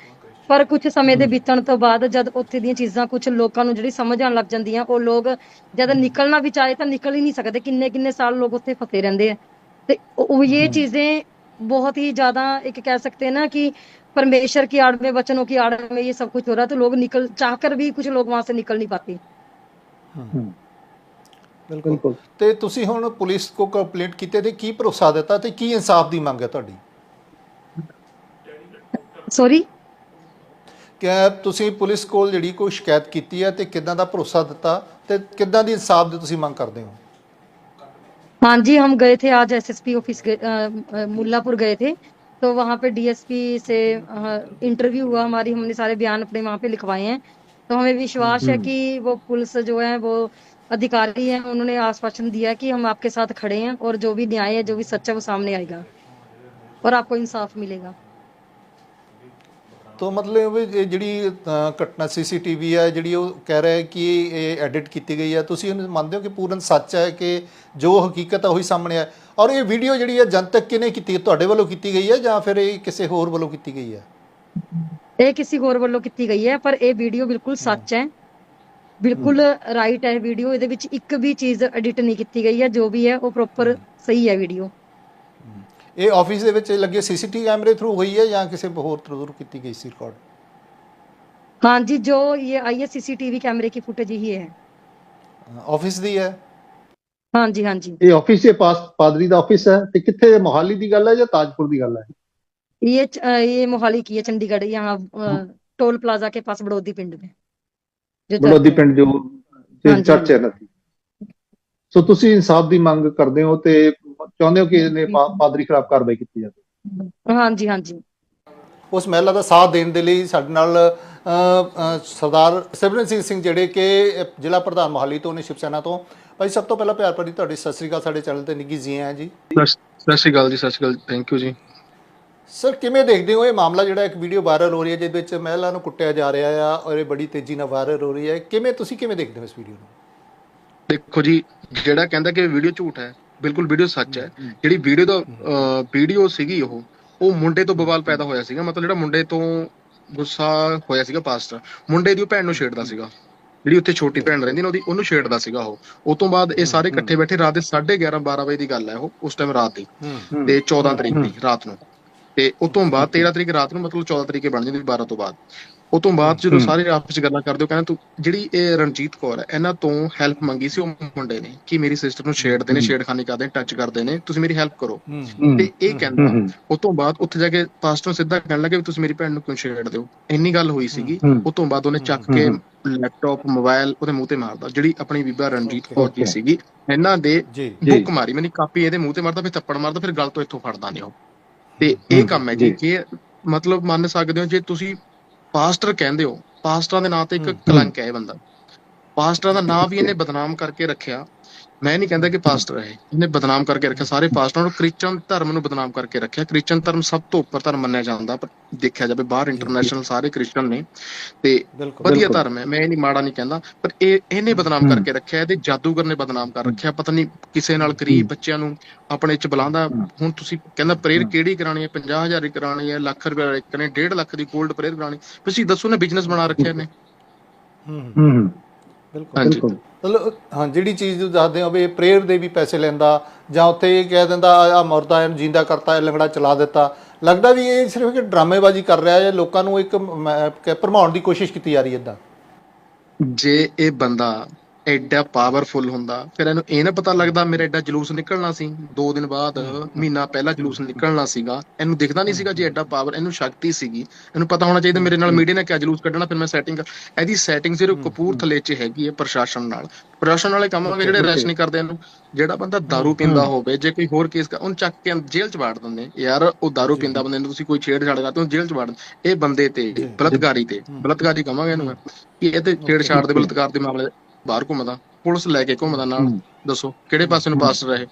ਪਰ ਕੁਝ ਸਮੇਂ ਦੇ ਬੀਤਣ ਤੋਂ ਬਾਅਦ ਜਦ ਉੱਥੇ ਦੀਆਂ ਚੀਜ਼ਾਂ ਕੁਝ ਲੋਕਾਂ ਨੂੰ ਜਿਹੜੀ ਸਮਝ ਆਣ ਲੱਗ ਜਾਂਦੀਆਂ ਉਹ ਲੋਕ ਜਦ ਨਿਕਲਣਾ ਵੀ ਚਾਹੇ ਤਾਂ ਨਿਕਲ ਹੀ ਨਹੀਂ ਸਕਦੇ ਕਿੰਨੇ ਕਿੰਨੇ ਸਾਲ ਲੋਕ ਉੱਥੇ ਫਸੇ ਰਹਿੰਦੇ ਆ। ਤੇ ਉਹ ਇਹ ਚੀਜ਼ें बहुत ही ज्यादा एक कह सकते हैं ना कि परमेश्वर की आड़ में वचनों की आड़ में ये सब कुछ हो रहा है तो लोग निकल चाह कर भी कुछ लोग वहां से निकल ਬਿਲਕੁਲ। ਤੇ ਤੁਸੀਂ ਹੁਣ ਪੁਲਿਸ ਕੋ ਕੰਪਲੇਂਟ ਕੀਤੇ ਤੇ ਕੀ ਭਰੋਸਾ ਦਿੱਤਾ ਤੇ ਕੀ ਇਨਸਾਫ ਦੀ ਮੰਗ ਹੈ ਤੁਹਾਡੀ? ਸੌਰੀ ਕਿ ਤੁਸੀਂ ਪੁਲਿਸ ਕੋਲ ਜਿਹੜੀ ਕੋਈ ਸ਼ਿਕਾਇਤ ਕੀਤੀ ਹੈ ਤੇ ਕਿੱਦਾਂ ਦਾ ਭਰੋਸਾ ਦਿੱਤਾ ਤੇ ਕਿੱਦਾਂ ਦੀ ਇਨਸਾਫ ਦੀ ਤੁਸੀਂ ਮੰਗ ਕਰਦੇ ਹੋ हाँ जी हम गए थे आज एसएसपी ऑफिस गए अ, अ, मुल्लापुर गए थे तो वहाँ पे डीएसपी से इंटरव्यू हुआ हमारी हमने सारे बयान अपने वहाँ पे लिखवाए हैं तो हमें विश्वास है कि वो पुलिस जो है वो अधिकारी हैं उन्होंने आश्वासन दिया है कि हम आपके साथ खड़े हैं और जो भी न्याय है जो भी सच है वो सामने आएगा और आपको इंसाफ मिलेगा ਤੋ ਮਤਲਬ ਇਹ ਜਿਹੜੀ ਘਟਨਾ ਸੀਸੀਟੀਵੀ ਹੈ ਜਿਹੜੀ ਉਹ ਕਹਿ ਰਿਹਾ ਹੈ ਕਿ ਇਹ ਐਡਿਟ ਕੀਤੀ ਗਈ ਹੈ ਤੁਸੀਂ ਇਹਨੂੰ ਮੰਨਦੇ ਹੋ ਕਿ ਪੂਰਨ ਸੱਚ ਹੈ ਕਿ ਜੋ ਹਕੀਕਤ ਹੈ ਉਹੀ ਸਾਹਮਣੇ ਹੈ ਔਰ ਇਹ ਵੀਡੀਓ ਜਿਹੜੀ ਹੈ ਜਨਤਕ ਕਿਨੇ ਕੀਤੀ ਤੁਹਾਡੇ ਵੱਲੋਂ ਕੀਤੀ ਗਈ ਹੈ ਜਾਂ ਫਿਰ ਇਹ ਕਿਸੇ ਹੋਰ ਵੱਲੋਂ ਕੀਤੀ ਗਈ ਹੈ ਇਹ ਕਿਸੇ ਹੋਰ ਵੱਲੋਂ ਕੀਤੀ ਗਈ ਹੈ ਪਰ ਇਹ ਵੀਡੀਓ ਬਿਲਕੁਲ ਸੱਚ ਹੈ। ਬਿਲਕੁਲ ਰਾਈਟ ਹੈ ਵੀਡੀਓ ਇਹਦੇ ਵਿੱਚ ਇੱਕ ਵੀ ਚੀਜ਼ ਐਡਿਟ ਨਹੀਂ ਕੀਤੀ ਗਈ ਹੈ ਜੋ ਵੀ ਹੈ ਉਹ ਪ੍ਰੋਪਰ ਸਹੀ ਹੈ ਵੀਡੀਓ। ਇਹ ਆਫਿਸ ਦੇ ਵਿੱਚ ਲੱਗੇ ਸੀਸੀਟੀਵੀ ਕੈਮਰੇ ਥਰੂ ਹੋਈ ਹੈ ਜਾਂ ਕਿਸੇ ਹੋਰ ਥਰੂ ਕੀਤੀ ਗਈ ਸੀ ਰਿਕਾਰਡ हाँ जी जो ये आई है सीसीटीवी कैमरे की फुटेज ही है ਆਫਿਸ ਦੀ ਹੈ हाँ जी हाँ जी ਇਹ ਆਫਿਸ ਇਹ ਪਾਸ ਪਾਦਰੀ ਦਾ ਆਫਿਸ ਹੈ ਤੇ ਕਿੱਥੇ ਹੈ? ਮੋਹਾਲੀ ਦੀ ਗੱਲ ਹੈ ਜਾਂ ਤਾਜਪੁਰ ਦੀ ਗੱਲ ਹੈ ये च- अ, ये मोहाली की है चंडीगढ़ यहाँ अ, टोल प्लाजा के पास बड़ौदी पिंड में जो ਬੜੋਦੀ चर्च है। ਪਿੰਡ ਜੋ ਹਾਂਜੀ, ਚਰਚ ਹੈ ਨਦੀ ਸੋ ਤੁਸੀਂ ਇਨਸਾਫ ਦੀ ਮੰਗ ਕਰਦੇ ਹੋ ਤੇ ਚਾਹੁੰਦੇ ਹੋ ਕਿ ਨੇ ਪਾਦਰੀ ਖਿਲਾਫ ਕਾਰਵਾਈ ਕੀਤੀ ਜਾਵੇ? ਹਾਂਜੀ ਹਾਂਜੀ। ਉਸ ਮਹਿਲਾ ਦਾ ਸਾਥ ਦੇਣ ਦੇ ਲਈ ਸਾਡੇ ਨਾਲ ਸਰਦਾਰ ਸਿਮਰਨ ਸਿੰਘ ਸਿੰਘ ਜਿਹੜੇ ਕਿ ਜ਼ਿਲ੍ਹਾ ਪ੍ਰਧਾਨ ਮੋਹਾਲੀ ਤੋਂ ਨੇ ਸ਼ਿਵ ਤੋਂ। ਭਾਈ ਸਭ ਤੋਂ ਪਹਿਲਾਂ ਪਿਆਰ ਭਰੀ ਤੁਹਾਡੀ ਸਤਿ ਸ੍ਰੀ ਅਕਾਲ ਸਾਡੇ ਚੈਨਲ ਤੇ ਨਿੱਗੀ ਜੀ ਆਇਆਂ ਜੀ। ਸਤਿ ਸ੍ਰੀ ਅਕਾਲ ਜੀ ਸਤਿ ਸ੍ਰੀ ਅਕਾਲ ਥੈਂਕ ਯੂ ਜੀ। ਸਰ ਕਿਵੇਂ ਦੇਖਦੇ ਹੋ ਇਹ ਮਾਮਲਾ ਜਿਹੜਾ ਇੱਕ ਵੀਡੀਓ ਵਾਇਰਲ ਹੋ ਰਹੀ ਹੈ ਜਿਹਦੇ ਵਿੱਚ ਮਹਿਲਾ ਨੂੰ ਕੁੱਟਿਆ ਜਾ ਰਿਹਾ ਆ ਔਰ ਇਹ ਬੜੀ ਤੇਜ਼ੀ ਨਾਲ ਵਾਇਰਲ ਹੋ ਰਹੀ ਹੈ। ਕਿਵੇਂ ਤੁਸੀਂ ਕਿਵੇਂ ਦੇਖਦੇ ਹੋ ਇਸ ਵੀਡੀਓ ਨੂੰ? ਦੇਖੋ ਜੀ ਜਿਹੜਾ ਕਹਿੰਦਾ ਕਿ ਵੀਡੀਓ ਝੂਠ ਹੈ ਬਿਲਕੁਲ ਵੀਡੀਓ ਸੱਚ ਹੈ। ਜਿਹੜੀ ਵੀਡੀਓ ਦਾ ਵੀਡੀਓ ਸੀਗੀ ਉਹ ਉਹ ਮੁੰਡੇ ਤੋਂ ਬਵਾਲ ਪੈਦਾ ਹੋਇਆ ਸੀਗਾ। ਮਤਲਬ ਜਿਹੜਾ ਮੁੰਡੇ ਤੋਂ ਗੁੱਸਾ ਹੋਇਆ ਸੀਗਾ ਪਾਸਟਰ ਮੁੰਡੇ ਦੀ ਉਹ ਭੈਣ ਨੂੰ ਛੇੜਦਾ ਸੀਗਾ। ਜਿਹੜੀ ਉੱਥੇ ਛੋਟੀ ਭੈਣ ਰਹਿੰਦੀ ਨਾ ਉਹਦੀ ਉਹਨੂੰ ਛੇੜਦਾ ਸੀਗਾ ਉਹ। ਉਸ ਤੋਂ ਬਾਅਦ ਇਹ ਸਾਰੇ ਇਕੱਠੇ ਬੈਠੇ ਰਾਤ ਦੇ 11:30 12 ਵਜੇ ਦੀ ਗੱਲ ਹੈ ਉਹ ਉਸ ਟਾਈਮ ਰਾਤ ਦੀ। ਤੇ 14 ਤਰੀਕ ਦੀ ਰਾਤ ਨੂੰ। ਤੇ ਉਸ ਤੋਂ ਬਾਅਦ 13 ਤਰੀਕ ਰਾਤ ਨੂੰ ਮਤਲਬ 14 ਤਰੀਕੇ ਬਣ ਜਾਂਦੀ 12 ਤੋਂ ਬਾਅਦ। ਉਸ ਤੋਂ ਬਾਅਦ ਜਦੋਂ ਸਾਰੇ ਆਪਸ ਵਿੱਚ ਗੱਲਾਂ ਕਰਦੇ ਹੋ ਕਹਿੰਦਾ ਤੂੰ ਜਿਹੜੀ ਇਹ ਰਣਜੀਤ ਕੌਰ ਹੈ ਇਹਨਾਂ ਤੋਂ ਹੈਲਪ ਮੰਗੀ ਸੀ ਉਹ ਮੁੰਡੇ ਨੇ ਕਿ ਮੇਰੀ ਸਿਸਟਰ ਨੂੰ ਛੇੜਦੇ ਨੇ ਛੇੜਖਾਨੀ ਕਰਦੇ ਨੇ ਟੱਚ ਕਰਦੇ ਨੇ ਤੁਸੀਂ ਮੇਰੀ ਹੈਲਪ ਕਰੋ। ਤੇ ਇਹ ਕਹਿੰਦਾ ਉਸ ਤੋਂ ਬਾਅਦ ਉੱਥੇ ਜਾ ਕੇ ਪਾਸਟਰ ਨੂੰ ਸਿੱਧਾ ਕਹਿਣ ਲੱਗੇ ਵੀ ਤੁਸੀਂ ਮੇਰੀ ਭੈਣ ਨੂੰ ਕਿਉਂ ਛੇੜਦੇ ਹੋ ਇੰਨੀ ਗੱਲ ਹੋਈ ਸੀਗੀ। ਉਸ ਤੋਂ ਬਾਅਦ ਉਹਨੇ ਚੱਕ ਕੇ ਲੈਪਟਾਪ ਮੋਬਾਈਲ ਉਹਦੇ ਮੂੰਹ ਤੇ ਮਾਰਦਾ ਜਿਹੜੀ ਆਪਣੀ ਬੀਬਾ ਰਣਜੀਤ ਕੌਰ ਦੀ. ਸੀਗੀ। ਇਹਨਾਂ ਦੇ ਬੁੱਕ ਮਾਰੀ ਮੈਨੇ ਕਾਪੀ ਇਹਦੇ ਮੂੰਹ ਤੇ ਮਾਰਦਾ ਫਿਰ ਥੱਪੜ ਮਾਰਦਾ ਫਿਰ ਗਲ ਤੋਂ ਇੱਥੋਂ ਫੜਦਾ ਨੇ ਉਹ। ਤੇ ਇਹ ਕੰਮ ਹੈ ਜੀ। ਕਿ ਮਤਲਬ ਮੰਨ ਸਕਦੇ ਹੋ ਜੇ ਤੁਸੀਂ ਪਾਸਟਰ ਕਹਿੰਦੇ ਹੋ ਪਾਸਟਰਾਂ ਦੇ ਨਾਂ ਤੇ ਇੱਕ ਕਲੰਕ ਹੈ ਇਹ ਬੰਦਾ। ਪਾਸਟਰਾਂ ਦਾ ਨਾਂ ਵੀ ਇਹਨੇ ਬਦਨਾਮ ਕਰਕੇ ਰੱਖਿਆ। ਮੈਂ ਨਹੀਂ ਕਹਿੰਦਾ ਕਿ ਪਾਸਟਰ ਹੈ। ਇਹ। ਇਹਨੇ ਬਦਨਾਮ ਕਰਕੇ ਰੱਖਿਆ। ਸਾਰੇ ਪਾਸਟਰਾਂ ਨੂੰ ਕ੍ਰਿਸਚਨ ਧਰਮ ਨੂੰ ਬਦਨਾਮ ਕਰਕੇ ਰੱਖਿਆ। ਕ੍ਰਿਸਚਨ ਧਰਮ ਸਭ ਤੋਂ ਉੱਪਰ ਧਰਮ ਮੰਨਿਆ ਜਾਂਦਾ ਪਰ ਦੇਖਿਆ ਜਾਵੇ ਬਾਹਰ ਇੰਟਰਨੈਸ਼ਨਲ ਸਾਰੇ ਕ੍ਰਿਸਚਨ ਨੇ। ਤੇ ਵਧੀਆ। ਧਰਮ ਹੈ। ਮੈਂ ਇਹ ਨਹੀਂ ਮਾੜਾ ਨਹੀਂ ਕਹਿੰਦਾ ਪਰ ਇਹ ਇਹਨੇ ਬਦਨਾਮ। ਕਰਕੇ ਰੱਖਿਆ। ਇਹਦੇ ਜਾਦੂਗਰ ਨੇ ਬਦਨਾਮ ਕਰ ਰੱਖਿਆ। ਪਤਾ ਨਹੀਂ ਕਿਸੇ ਨਾਲ ਗਰੀਬ। ਬੱਚਿਆਂ ਨੂੰ ਆਪਣੇ ਚ ਬੁਲਾਉਂਦਾ। ਹੁਣ ਤੁਸੀਂ ਕਹਿੰਦਾ ਪ੍ਰੇਅਰ। ਕਿਹੜੀ ਕਰਾਣੀ ਹੈ? 50000 ਦੀ ਕਰਾਣੀ ਹੈ ਲੱਖ ਰੁਪਏ ਵਾਲੀ ਕਰਾਣੀ 1.5 ਲੱਖ ਦੀ 골ਡ ਪ੍ਰੇਅਰ ਕਰਾਣੀ ਤੁਸੀਂ ਦੱਸੋ ਨੇ ਬਿਜ਼ਨਸ ਬਣਾ ਰੱਖਿਆ ਹੂੰ ਹੂੰ ਹੂੰ। ਬਿਲਕੁਲ। ਮਤਲਬ ਹਾਂ ਜਿਹੜੀ ਚੀਜ਼ ਨੂੰ ਦੱਸਦੇ ਹੋ ਵੀ ਪ੍ਰੇਅਰ ਦੇ ਵੀ ਪੈਸੇ ਲੈਂਦਾ ਜਾਂ ਉੱਥੇ ਇਹ ਕਹਿ ਦਿੰਦਾ ਆ ਮਰਦਾ ਇਹਨੂੰ ਜਿੰਦਾ ਕਰਤਾ ਇਹ ਲੰਗੜਾ ਚਲਾ ਦਿੱਤਾ। ਲੱਗਦਾ ਵੀ ਇਹ ਸਿਰਫ ਇੱਕ ਡਰਾਮੇਬਾਜ਼ੀ ਕਰ ਰਿਹਾ ਹੈ ਲੋਕਾਂ ਨੂੰ ਇੱਕ ਭਰਮਾਉਣ ਦੀ ਕੋਸ਼ਿਸ਼ ਕੀਤੀ ਜਾ ਰਹੀ ਹੈ ਇਦਾਂ? ਜੇ ਇਹ ਬੰਦਾ ਐਡਾ ਪਾਵਰਫੁਲ ਹੁੰਦਾ ਫਿਰ ਇਹਨੂੰ ਇਹ ਨਾ ਪਤਾ ਲੱਗਦਾ ਮੇਰਾ ਐਡਾ ਜਲੂਸ ਨਿਕਲਣਾ ਸੀ 2 ਦਿਨ ਬਾਅਦ ਮਹੀਨਾ ਪਹਿਲਾਂ ਜਲੂਸ ਨਿਕਲਣਾ ਸੀਗਾ ਇਹਨੂੰ ਦਿਖਦਾ ਨਹੀਂ ਸੀਗਾ ਜੇ ਐਡਾ ਪਾਵਰ ਇਹਨੂੰ ਸ਼ਕਤੀ ਸੀਗੀ ਇਹਨੂੰ ਪਤਾ ਹੋਣਾ ਚਾਹੀਦਾ ਮੇਰੇ ਨਾਲ ਮੀਡੀਆ ਨੇ ਕਿਆ ਜਲੂਸ ਕੱਢਣਾ ਫਿਰ ਮੈਂ ਸੈਟਿੰਗ ਇਹਦੀ ਸੈਟਿੰਗ ਸਿਰਫ ਕਪੂਰਥਲੇ 'ਚ ਹੈਗੀ ਹੈ ਪ੍ਰਸ਼ਾਸਨ ਨਾਲ ਪ੍ਰਸ਼ਾਸਨ ਵਾਲੇ ਕਹਾਂਗੇ ਜਿਹੜੇ ਰੈਸਟ ਨਹੀਂ ਕਰਦੇ ਇਹਨੂੰ ਜਿਹੜਾ ਬੰਦਾ दारू ਪੀਂਦਾ ਹੋਵੇ ਜੇ ਕੋਈ ਹੋਰ ਕੇਸ ਉਹਨੂੰ ਚੱਕ ਕੇ ਅੰਦਰ ਜੇਲ੍ਹ 'ਚ ਵਾੜ ਦਿੰਦੇ ਯਾਰ ਉਹ दारू ਪੀਂਦਾ ਬੰਦੇ ਨੂੰ ਤੁਸੀਂ ਕੋਈ ਛੇੜਛਾੜ ਕਰਦੇ ਹੋ ਜੇਲ੍ਹ 'ਚ ਵਾੜ ਦਿੰਦੇ। ਇਹ ਬੰਦੇ ਤੇ ਬਲਤਕਾਰੀ ਤੇ ਬਲਤਕਾਰੀ ਕਹਾਂਗੇ ਇਹਨੂੰ ਮੈਂ ਕਿ ਇਹ ਤੇ ਛੇੜਛਾੜ ਦੇ ਬਲਤਕਾਰ ਦੇ ਮਾਮਲੇ ਬਾਹਰ ਘੁੰਮਦਾ ਪੁਲਿਸ ਲੈ ਕੇ ਘੁੰਮਦਾ ਨਾਲ। ਦੱਸੋ ਕਿਹੜੇ ਪਾਸੇ ਨੂੰ ਪਾਸਟਰ ਹੈ ਇਹ?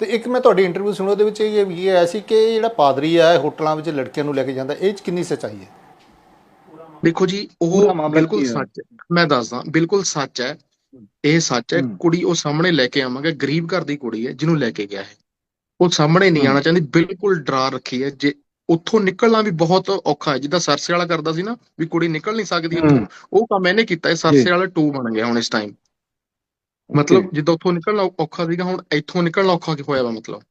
ਤੇ ਇੱਕ ਮੈਂ ਤੁਹਾਡੀ ਇੰਟਰਵਿਊ ਸੁਣੀ ਉਹਦੇ ਵਿੱਚ ਇਹ ਵੀ ਆਇਆ ਸੀ ਕਿ ਜਿਹੜਾ ਪਾਦਰੀ ਆ ਹੋਟਲਾਂ ਵਿੱਚ ਲੜਕੀਆਂ ਨੂੰ ਲੈ ਕੇ ਜਾਂਦਾ ਇਹ ਚ ਕਿੰਨੀ ਸੱਚਾਈ ਹੈ ਦੇਖੋ ਜੀ ਉਹ ਬਿਲਕੁਲ? ਸੱਚ ਮੈਂ ਦੱਸਦਾ ਬਿਲਕੁਲ ਸੱਚ ਹੈ ਇਹ ਸੱਚ ਹੈ। ਕੁੜੀ ਉਹ ਸਾਹਮਣੇ ਲੈ ਕੇ ਆਵਾਂਗੇ ਗਰੀਬ ਘਰ ਦੀ ਕੁੜੀ ਹੈ ਜਿਹਨੂੰ ਲੈ ਕੇ ਗਿਆ ਹੈ ਉਹ ਸਾਹਮਣੇ ਨਹੀਂ। ਆਣਾ ਚਾਹੁੰਦੀ ਬਿਲਕੁਲ ਡਰਾ ਰੱਖੀ ਹੈ ਜੇ ਉੱਥੋਂ ਨਿਕਲਣਾ ਵੀ ਬਹੁਤ ਔਖਾ ਹੈ। ਜਿੱਦਾਂ ਸਰਸੇ ਵਾਲਾ ਕਰਦਾ ਸੀ ਨਾ ਵੀ ਕੁੜੀ ਨਿਕਲ ਨਹੀਂ ਸਕਦੀ ਉੱਥੋਂ। ਉਹ ਕੰਮ ਇਹਨੇ ਕੀਤਾ ਹੈ ਸਰਸੇ ਵਾਲਾ 2 ਬਣ ਗਿਆ ਹੁਣ ਇਸ ਟਾਈਮ ਮਤਲਬ ਜਿੱਦਾਂ ਉੱਥੋਂ ਨਿਕਲਣਾ ਔਖਾ ਸੀਗਾ ਹੁਣ ਇੱਥੋਂ ਨਿਕਲਣਾ ਔਖਾ ਕਿ ਹੋਇਆ ਵਾ ਮਤਲਬ?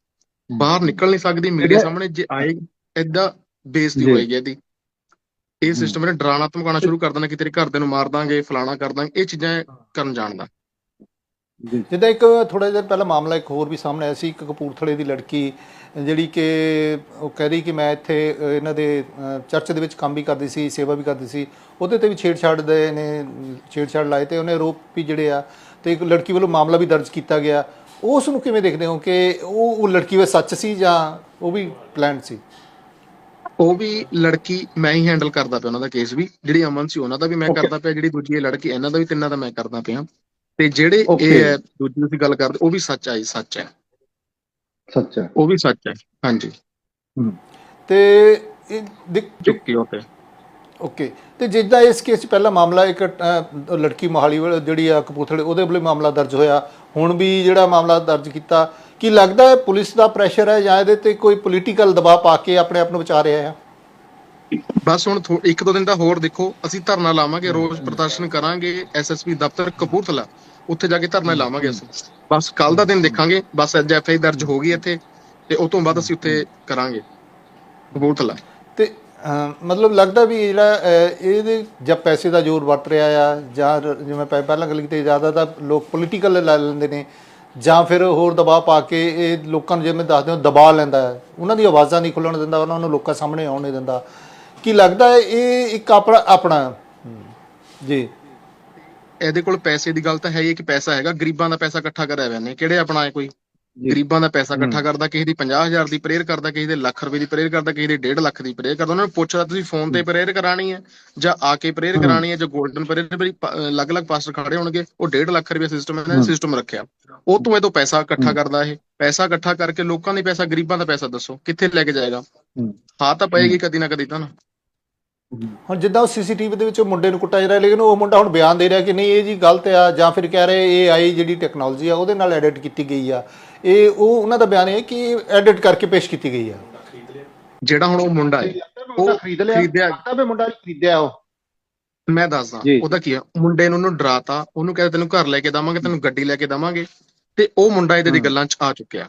ਬਾਹਰ ਨਿਕਲ ਨਹੀਂ ਸਕਦੀ ਮੀਡੀਆ ਸਾਹਮਣੇ ਜੇ ਆਏ ਏਦਾਂ ਬੇਇੱਜ਼ਤੀ। ਹੋਏਗੀ ਇਹਦੀ। ਇਹ। ਸਿਸਟਮ ਨੇ ਡਰਾਣਾ ਧਮਕਾਉਣਾ ਸ਼ੁਰੂ ਕਰ ਦੇਣਾ ਕਿ ਤੇਰੇ ਘਰਦਿਆਂ ਨੂੰ ਮਾਰ ਦਾਂਗੇ ਫਲਾਣਾ ਕਰ ਦਾਂਗੇ ਇਹ ਚੀਜ਼ਾਂ ਇਹ ਕਰਨ ਜਾਣਦਾ ਜਿੱਦਾਂ ਇੱਕ ਥੋੜਾ ਜਿਹਾ ਪਹਿਲਾਂ ਮਾਮਲਾ ਇੱਕ ਹੋਰ ਵੀ ਸਾਹਮਣੇ ਆਇਆ ਸੀ ਇੱਕ ਕਪੂਰਥਲੇ ਦੀ ਲੜਕੀ ਜਿਹੜੀ ਕਿ ਉਹ ਕਹਿ ਰਹੀ ਕਿ ਮੈਂ ਇੱਥੇ ਇਹਨਾਂ ਦੇ ਚਰਚ ਦੇ ਵਿੱਚ ਕੰਮ ਵੀ ਕਰਦੀ ਸੀ ਸੇਵਾ ਵੀ ਕਰਦੀ ਸੀ ਉਹਦੇ ਤੇ ਵੀ ਛੇੜਛਾੜ ਦੇ ਨੇ ਛੇੜਛਾੜ ਲਾਏ ਤੇ ਉਹਨੇ ਆਰੋਪ ਵੀ ਜਿਹੜੇ ਆ ਤੇ ਇੱਕ ਲੜਕੀ ਵੱਲੋਂ ਮਾਮਲਾ ਵੀ ਦਰਜ ਕੀਤਾ ਗਿਆ ਉਸ ਨੂੰ ਕਿਵੇਂ ਦੇਖਦੇ ਹੋ ਕਿ ਉਹ ਉਹ ਲੜਕੀ ਵਿੱਚ ਸੱਚ ਸੀ ਜਾਂ ਉਹ ਵੀ ਪਲਾਨ ਸੀ ਉਹ ਵੀ ਲੜਕੀ ਮੈਂ ਹੀ ਹੈਂਡਲ ਕਰਦਾ ਪਿਆ ਉਹਨਾਂ ਦਾ ਕੇਸ ਵੀ ਜਿਹੜੀ ਅਮਨ ਸੀ ਉਹਨਾਂ ਦਾ ਵੀ ਮੈਂ. ਕਰਦਾ ਪਿਆ ਜਿਹੜੀ ਦੂਜੀ ਲੜਕੀ ਇਹਨਾਂ ਦਾ ਵੀ ਤਿੰਨਾਂ ਦਾ ਮੈਂ ਕਰਦਾ ਪਿਆ ਤੇ ਜਿਹੜੇ. ਇਹ ਦੂਜੀ ਤੁਸੀਂ ਗੱਲ ਕਰਦੇ ਉਹ ਵੀ ਸੱਚ ਆਈ ਸੱਚ ਹੈ ਸੱਚ ਹੈ। ਉਹ ਵੀ ਸੱਚ ਹੈ। ਹਾਂਜੀ। ਤੇ ਚੁੱਕੀ ਉਹ ਤੇ। ਓਕੇ। ਤੇ ਜਿੱਦਾਂ ਇਸ ਕੇਸ 'ਚ ਪਹਿਲਾ ਮਾਮਲਾ ਇੱਕ ਲੜਕੀ ਮੋਹਾਲੀ ਵਾਲੀ ਜਿਹੜੀ ਆ ਕਪੂਰਥਲੇ ਉਹਦੇ ਵੱਲੋਂ ਮਾਮਲਾ ਦਰਜ ਹੋਇਆ। ਹੁਣ ਵੀ ਜਿਹੜਾ ਮਾਮਲਾ ਦਰਜ ਕੀਤਾ ਕੀ ਲੱਗਦਾ ਹੈ ਪੁਲਿਸ ਦਾ ਪ੍ਰੈਸ਼ਰ ਹੈ ਜਾਂ ਇਹਦੇ ਤੇ ਕੋਈ ਪੋਲੀਟੀਕਲ ਦਬਾਅ ਪਾ ਕੇ ਆਪਣੇ ਆਪ ਨੂੰ ਬਚਾ ਰਿਹਾ ਹੈ? ਬਸ ਹੁਣ ਇੱਕ ਦੋ ਦਿਨ ਦਾ ਹੋਰ ਦੇਖੋ ਅਸੀਂ ਧਰਨਾ ਲਾਵਾਂਗੇ ਰੋਜ਼ ਪ੍ਰਦਰਸ਼ਨ ਕਰਾਂਗੇ। ਐਸਐਸਪੀ ਦਫ਼ਤਰ ਕਪੂਰਥਲਾ। ਉੱਥੇ ਜਾ ਕੇ ਧਰਨਾ ਲਾਵਾਂਗੇ ਅਸੀਂ। ਬਸ ਕੱਲ ਦਾ ਦਿਨ ਦੇਖਾਂਗੇ ਬਸ ਅੱਜ ਐਫਆਈ ਦਰਜ ਹੋ ਗਈ ਇੱਥੇ ਤੇ ਉਸ ਤੋਂ ਬਾਅਦ ਅਸੀਂ ਉੱਥੇ ਕਰਾਂਗੇ। ਕਪੂਰਥਲਾ ਤੇ ਮਤਲਬ ਲੱਗਦਾ ਵੀ ਜਿਹੜਾ ਇਹਦੇ ਜਾਂ ਪੈਸੇ ਦਾ ਜ਼ੋਰ ਵਰਤ ਰਿਹਾ ਆ ਜਾਂ ਜਿਵੇਂ ਪਹਿ- ਪਹਿਲਾਂ ਗੱਲ ਕੀਤੀ ਜ਼ਿਆਦਾ ਤਾਂ ਲੋਕ ਪੋਲੀਟੀਕਲ ਲੈ ਲੈਂਦੇ ਨੇ ਜਾਂ ਫਿਰ ਹੋਰ ਦਬਾਅ ਪਾ ਕੇ ਇਹ ਲੋਕਾਂ ਨੂੰ ਜਿਵੇਂ ਦੱਸਦੇ ਹੋ ਦਬਾਅ ਲੈਂਦਾ ਹੈ। ਉਹਨਾਂ ਦੀ ਆਵਾਜ਼ਾਂ ਨਹੀਂ ਖੁੱਲਣ ਦਿੰਦਾ ਉਹਨਾਂ ਨੂੰ ਲੋਕਾਂ ਸਾਹਮਣੇ ਆਉਣ ਨਹੀਂ ਦਿੰਦਾ। ਕੀ ਲੱਗਦਾ ਹੈ ਇਹ ਇੱਕ ਆਪਣਾ ਆਪਣਾ ਜੀ। ਇਹਦੇ ਕੋਲ ਪੈਸੇ ਦੀ ਗੱਲ ਤਾਂ ਹੈ ਹੀ ਹੈ ਕਿ ਪੈਸਾ ਹੈਗਾ ਗਰੀਬਾਂ ਦਾ ਪੈਸਾ ਇਕੱਠਾ ਕਰਿਆ ਹੋਇਆ ਨੇ ਕਿਹੜੇ ਆਪਣਾ ਹੈ ਕੋਈ। ਗਰੀਬਾਂ ਦਾ ਪੈਸਾ। ਇਕੱਠਾ ਕਰਦਾ ਕਿਸੇ ਦੀ 50000 ਦੀ ਪ੍ਰੇਅਰ ਕਰਦਾ ਕਿਸੇ ਦੇ ਲੱਖ ਰੁਪਏ ਦੀ ਪ੍ਰੇਅਰ ਕਰਦਾ ਕਿਸੇ ਦੀ 1.5 ਲੱਖ ਦੀ ਪ੍ਰੇਅਰ ਕਰਦਾ ਉਹਨਾਂ ਨੂੰ ਪੁੱਛਦਾ ਤੁਸੀਂ ਫੋਨ ਤੇ ਪ੍ਰੇਅਰ ਕਰਾਣੀ ਹੈ ਜਾਂ ਆ ਕੇ ਪ੍ਰੇਅਰ। ਕਰਾਣੀ ਹੈ ਜਾਂ 골ਡਨ ਪ੍ਰੇਅਰ ਅਲੱਗ-ਅਲੱਗ ਪਾਸਟਰ ਖੜੇ ਹੋਣਗੇ ਉਹ 1.5 ਲੱਖ ਰੁਪਏ ਸਿਸਟਮ ਇਹਨਾਂ ਨੇ। ਸਿਸਟਮ ਰੱਖਿਆ ਉਹ ਤੋਂ ਇਹ ਤੋਂ ਪੈਸਾ ਇਕੱਠਾ। ਕਰਦਾ ਇਹ ਪੈਸਾ ਇਕੱਠਾ ਕਰਕੇ ਲੋਕਾਂ ਦੀ ਪੈਸਾ ਗਰੀਬਾਂ ਦਾ ਪੈਸਾ ਦੱਸੋ ਕਿੱਥੇ ਲੈ ਕੇ ਜਾਏਗਾ। ਹਾਂ ਤਾਂ ਪਏਗੀ ਕਦੀ ਨਾ ਕਦੀ ਤਾਂ ਨਾ ਹੁਣ ਜਿੱਦਾਂ ਉਹ ਸੀਸੀਟੀਵੀ ਦੇ ਵਿੱਚ ਉਹ ਮੁੰਡੇ ਨੂੰ ਕੁੱਟਿਆ ਜਾ ਰਿਹਾ ਲੇਕਿਨ ਉਹ ਮੁੰਡਾ ਹੁਣ ਬਿਆਨ ਦੇ ਰਿਹਾ ਕਿ ਨਹੀਂ ਇਹ ਜੀ ਗਲਤ ਆ ਜਾਂ ਫਿਰ ਕਹਿ ਰਹੇ ਇਹ ਆਈ ਜਿਹੜੀ ਟੈਕਨੋਲੋਜੀ ਆ ਉਹਦੇ ਨਾਲ ਐਡਿਟ ਕੀਤੀ ਗਈ ਆ ਇਹ ਉਹ ਉਹਨਾਂ ਦਾ ਬਿਆਨ ਹੈ ਕਿ ਐਡਿਟ ਕਰਕੇ ਪੇਸ਼ ਕੀਤੀ ਗਈ ਆ ਜਿਹੜਾ ਹੁਣ ਉਹ ਮੁੰਡਾ ਹੈ ਉਹ ਖਰੀਦ ਲਿਆ ਖਰੀਦਿਆ। ਲੱਗਦਾ ਵੀ ਮੁੰਡਾ ਖਰੀਦਿਆ ਉਹ ਮੈਂ ਦੱਸਦਾ। ਉਹਦਾ ਕੀ ਹੈ ਮੁੰਡੇ ਨੂੰ ਉਹਨੂੰ ਡਰਾਤਾ ਉਹਨੂੰ ਕਹਿੰਦਾ ਤੈਨੂੰ ਘਰ ਲੈ ਕੇ ਦਵਾਂਗੇ ਤੈਨੂੰ ਗੱਡੀ ਲੈ ਕੇ ਦਵਾਂਗੇ ਤੇ ਉਹ ਮੁੰਡਾ ਇਹਦੇ ਦੀ। ਗੱਲਾਂ 'ਚ ਆ ਚੁੱਕਿਆ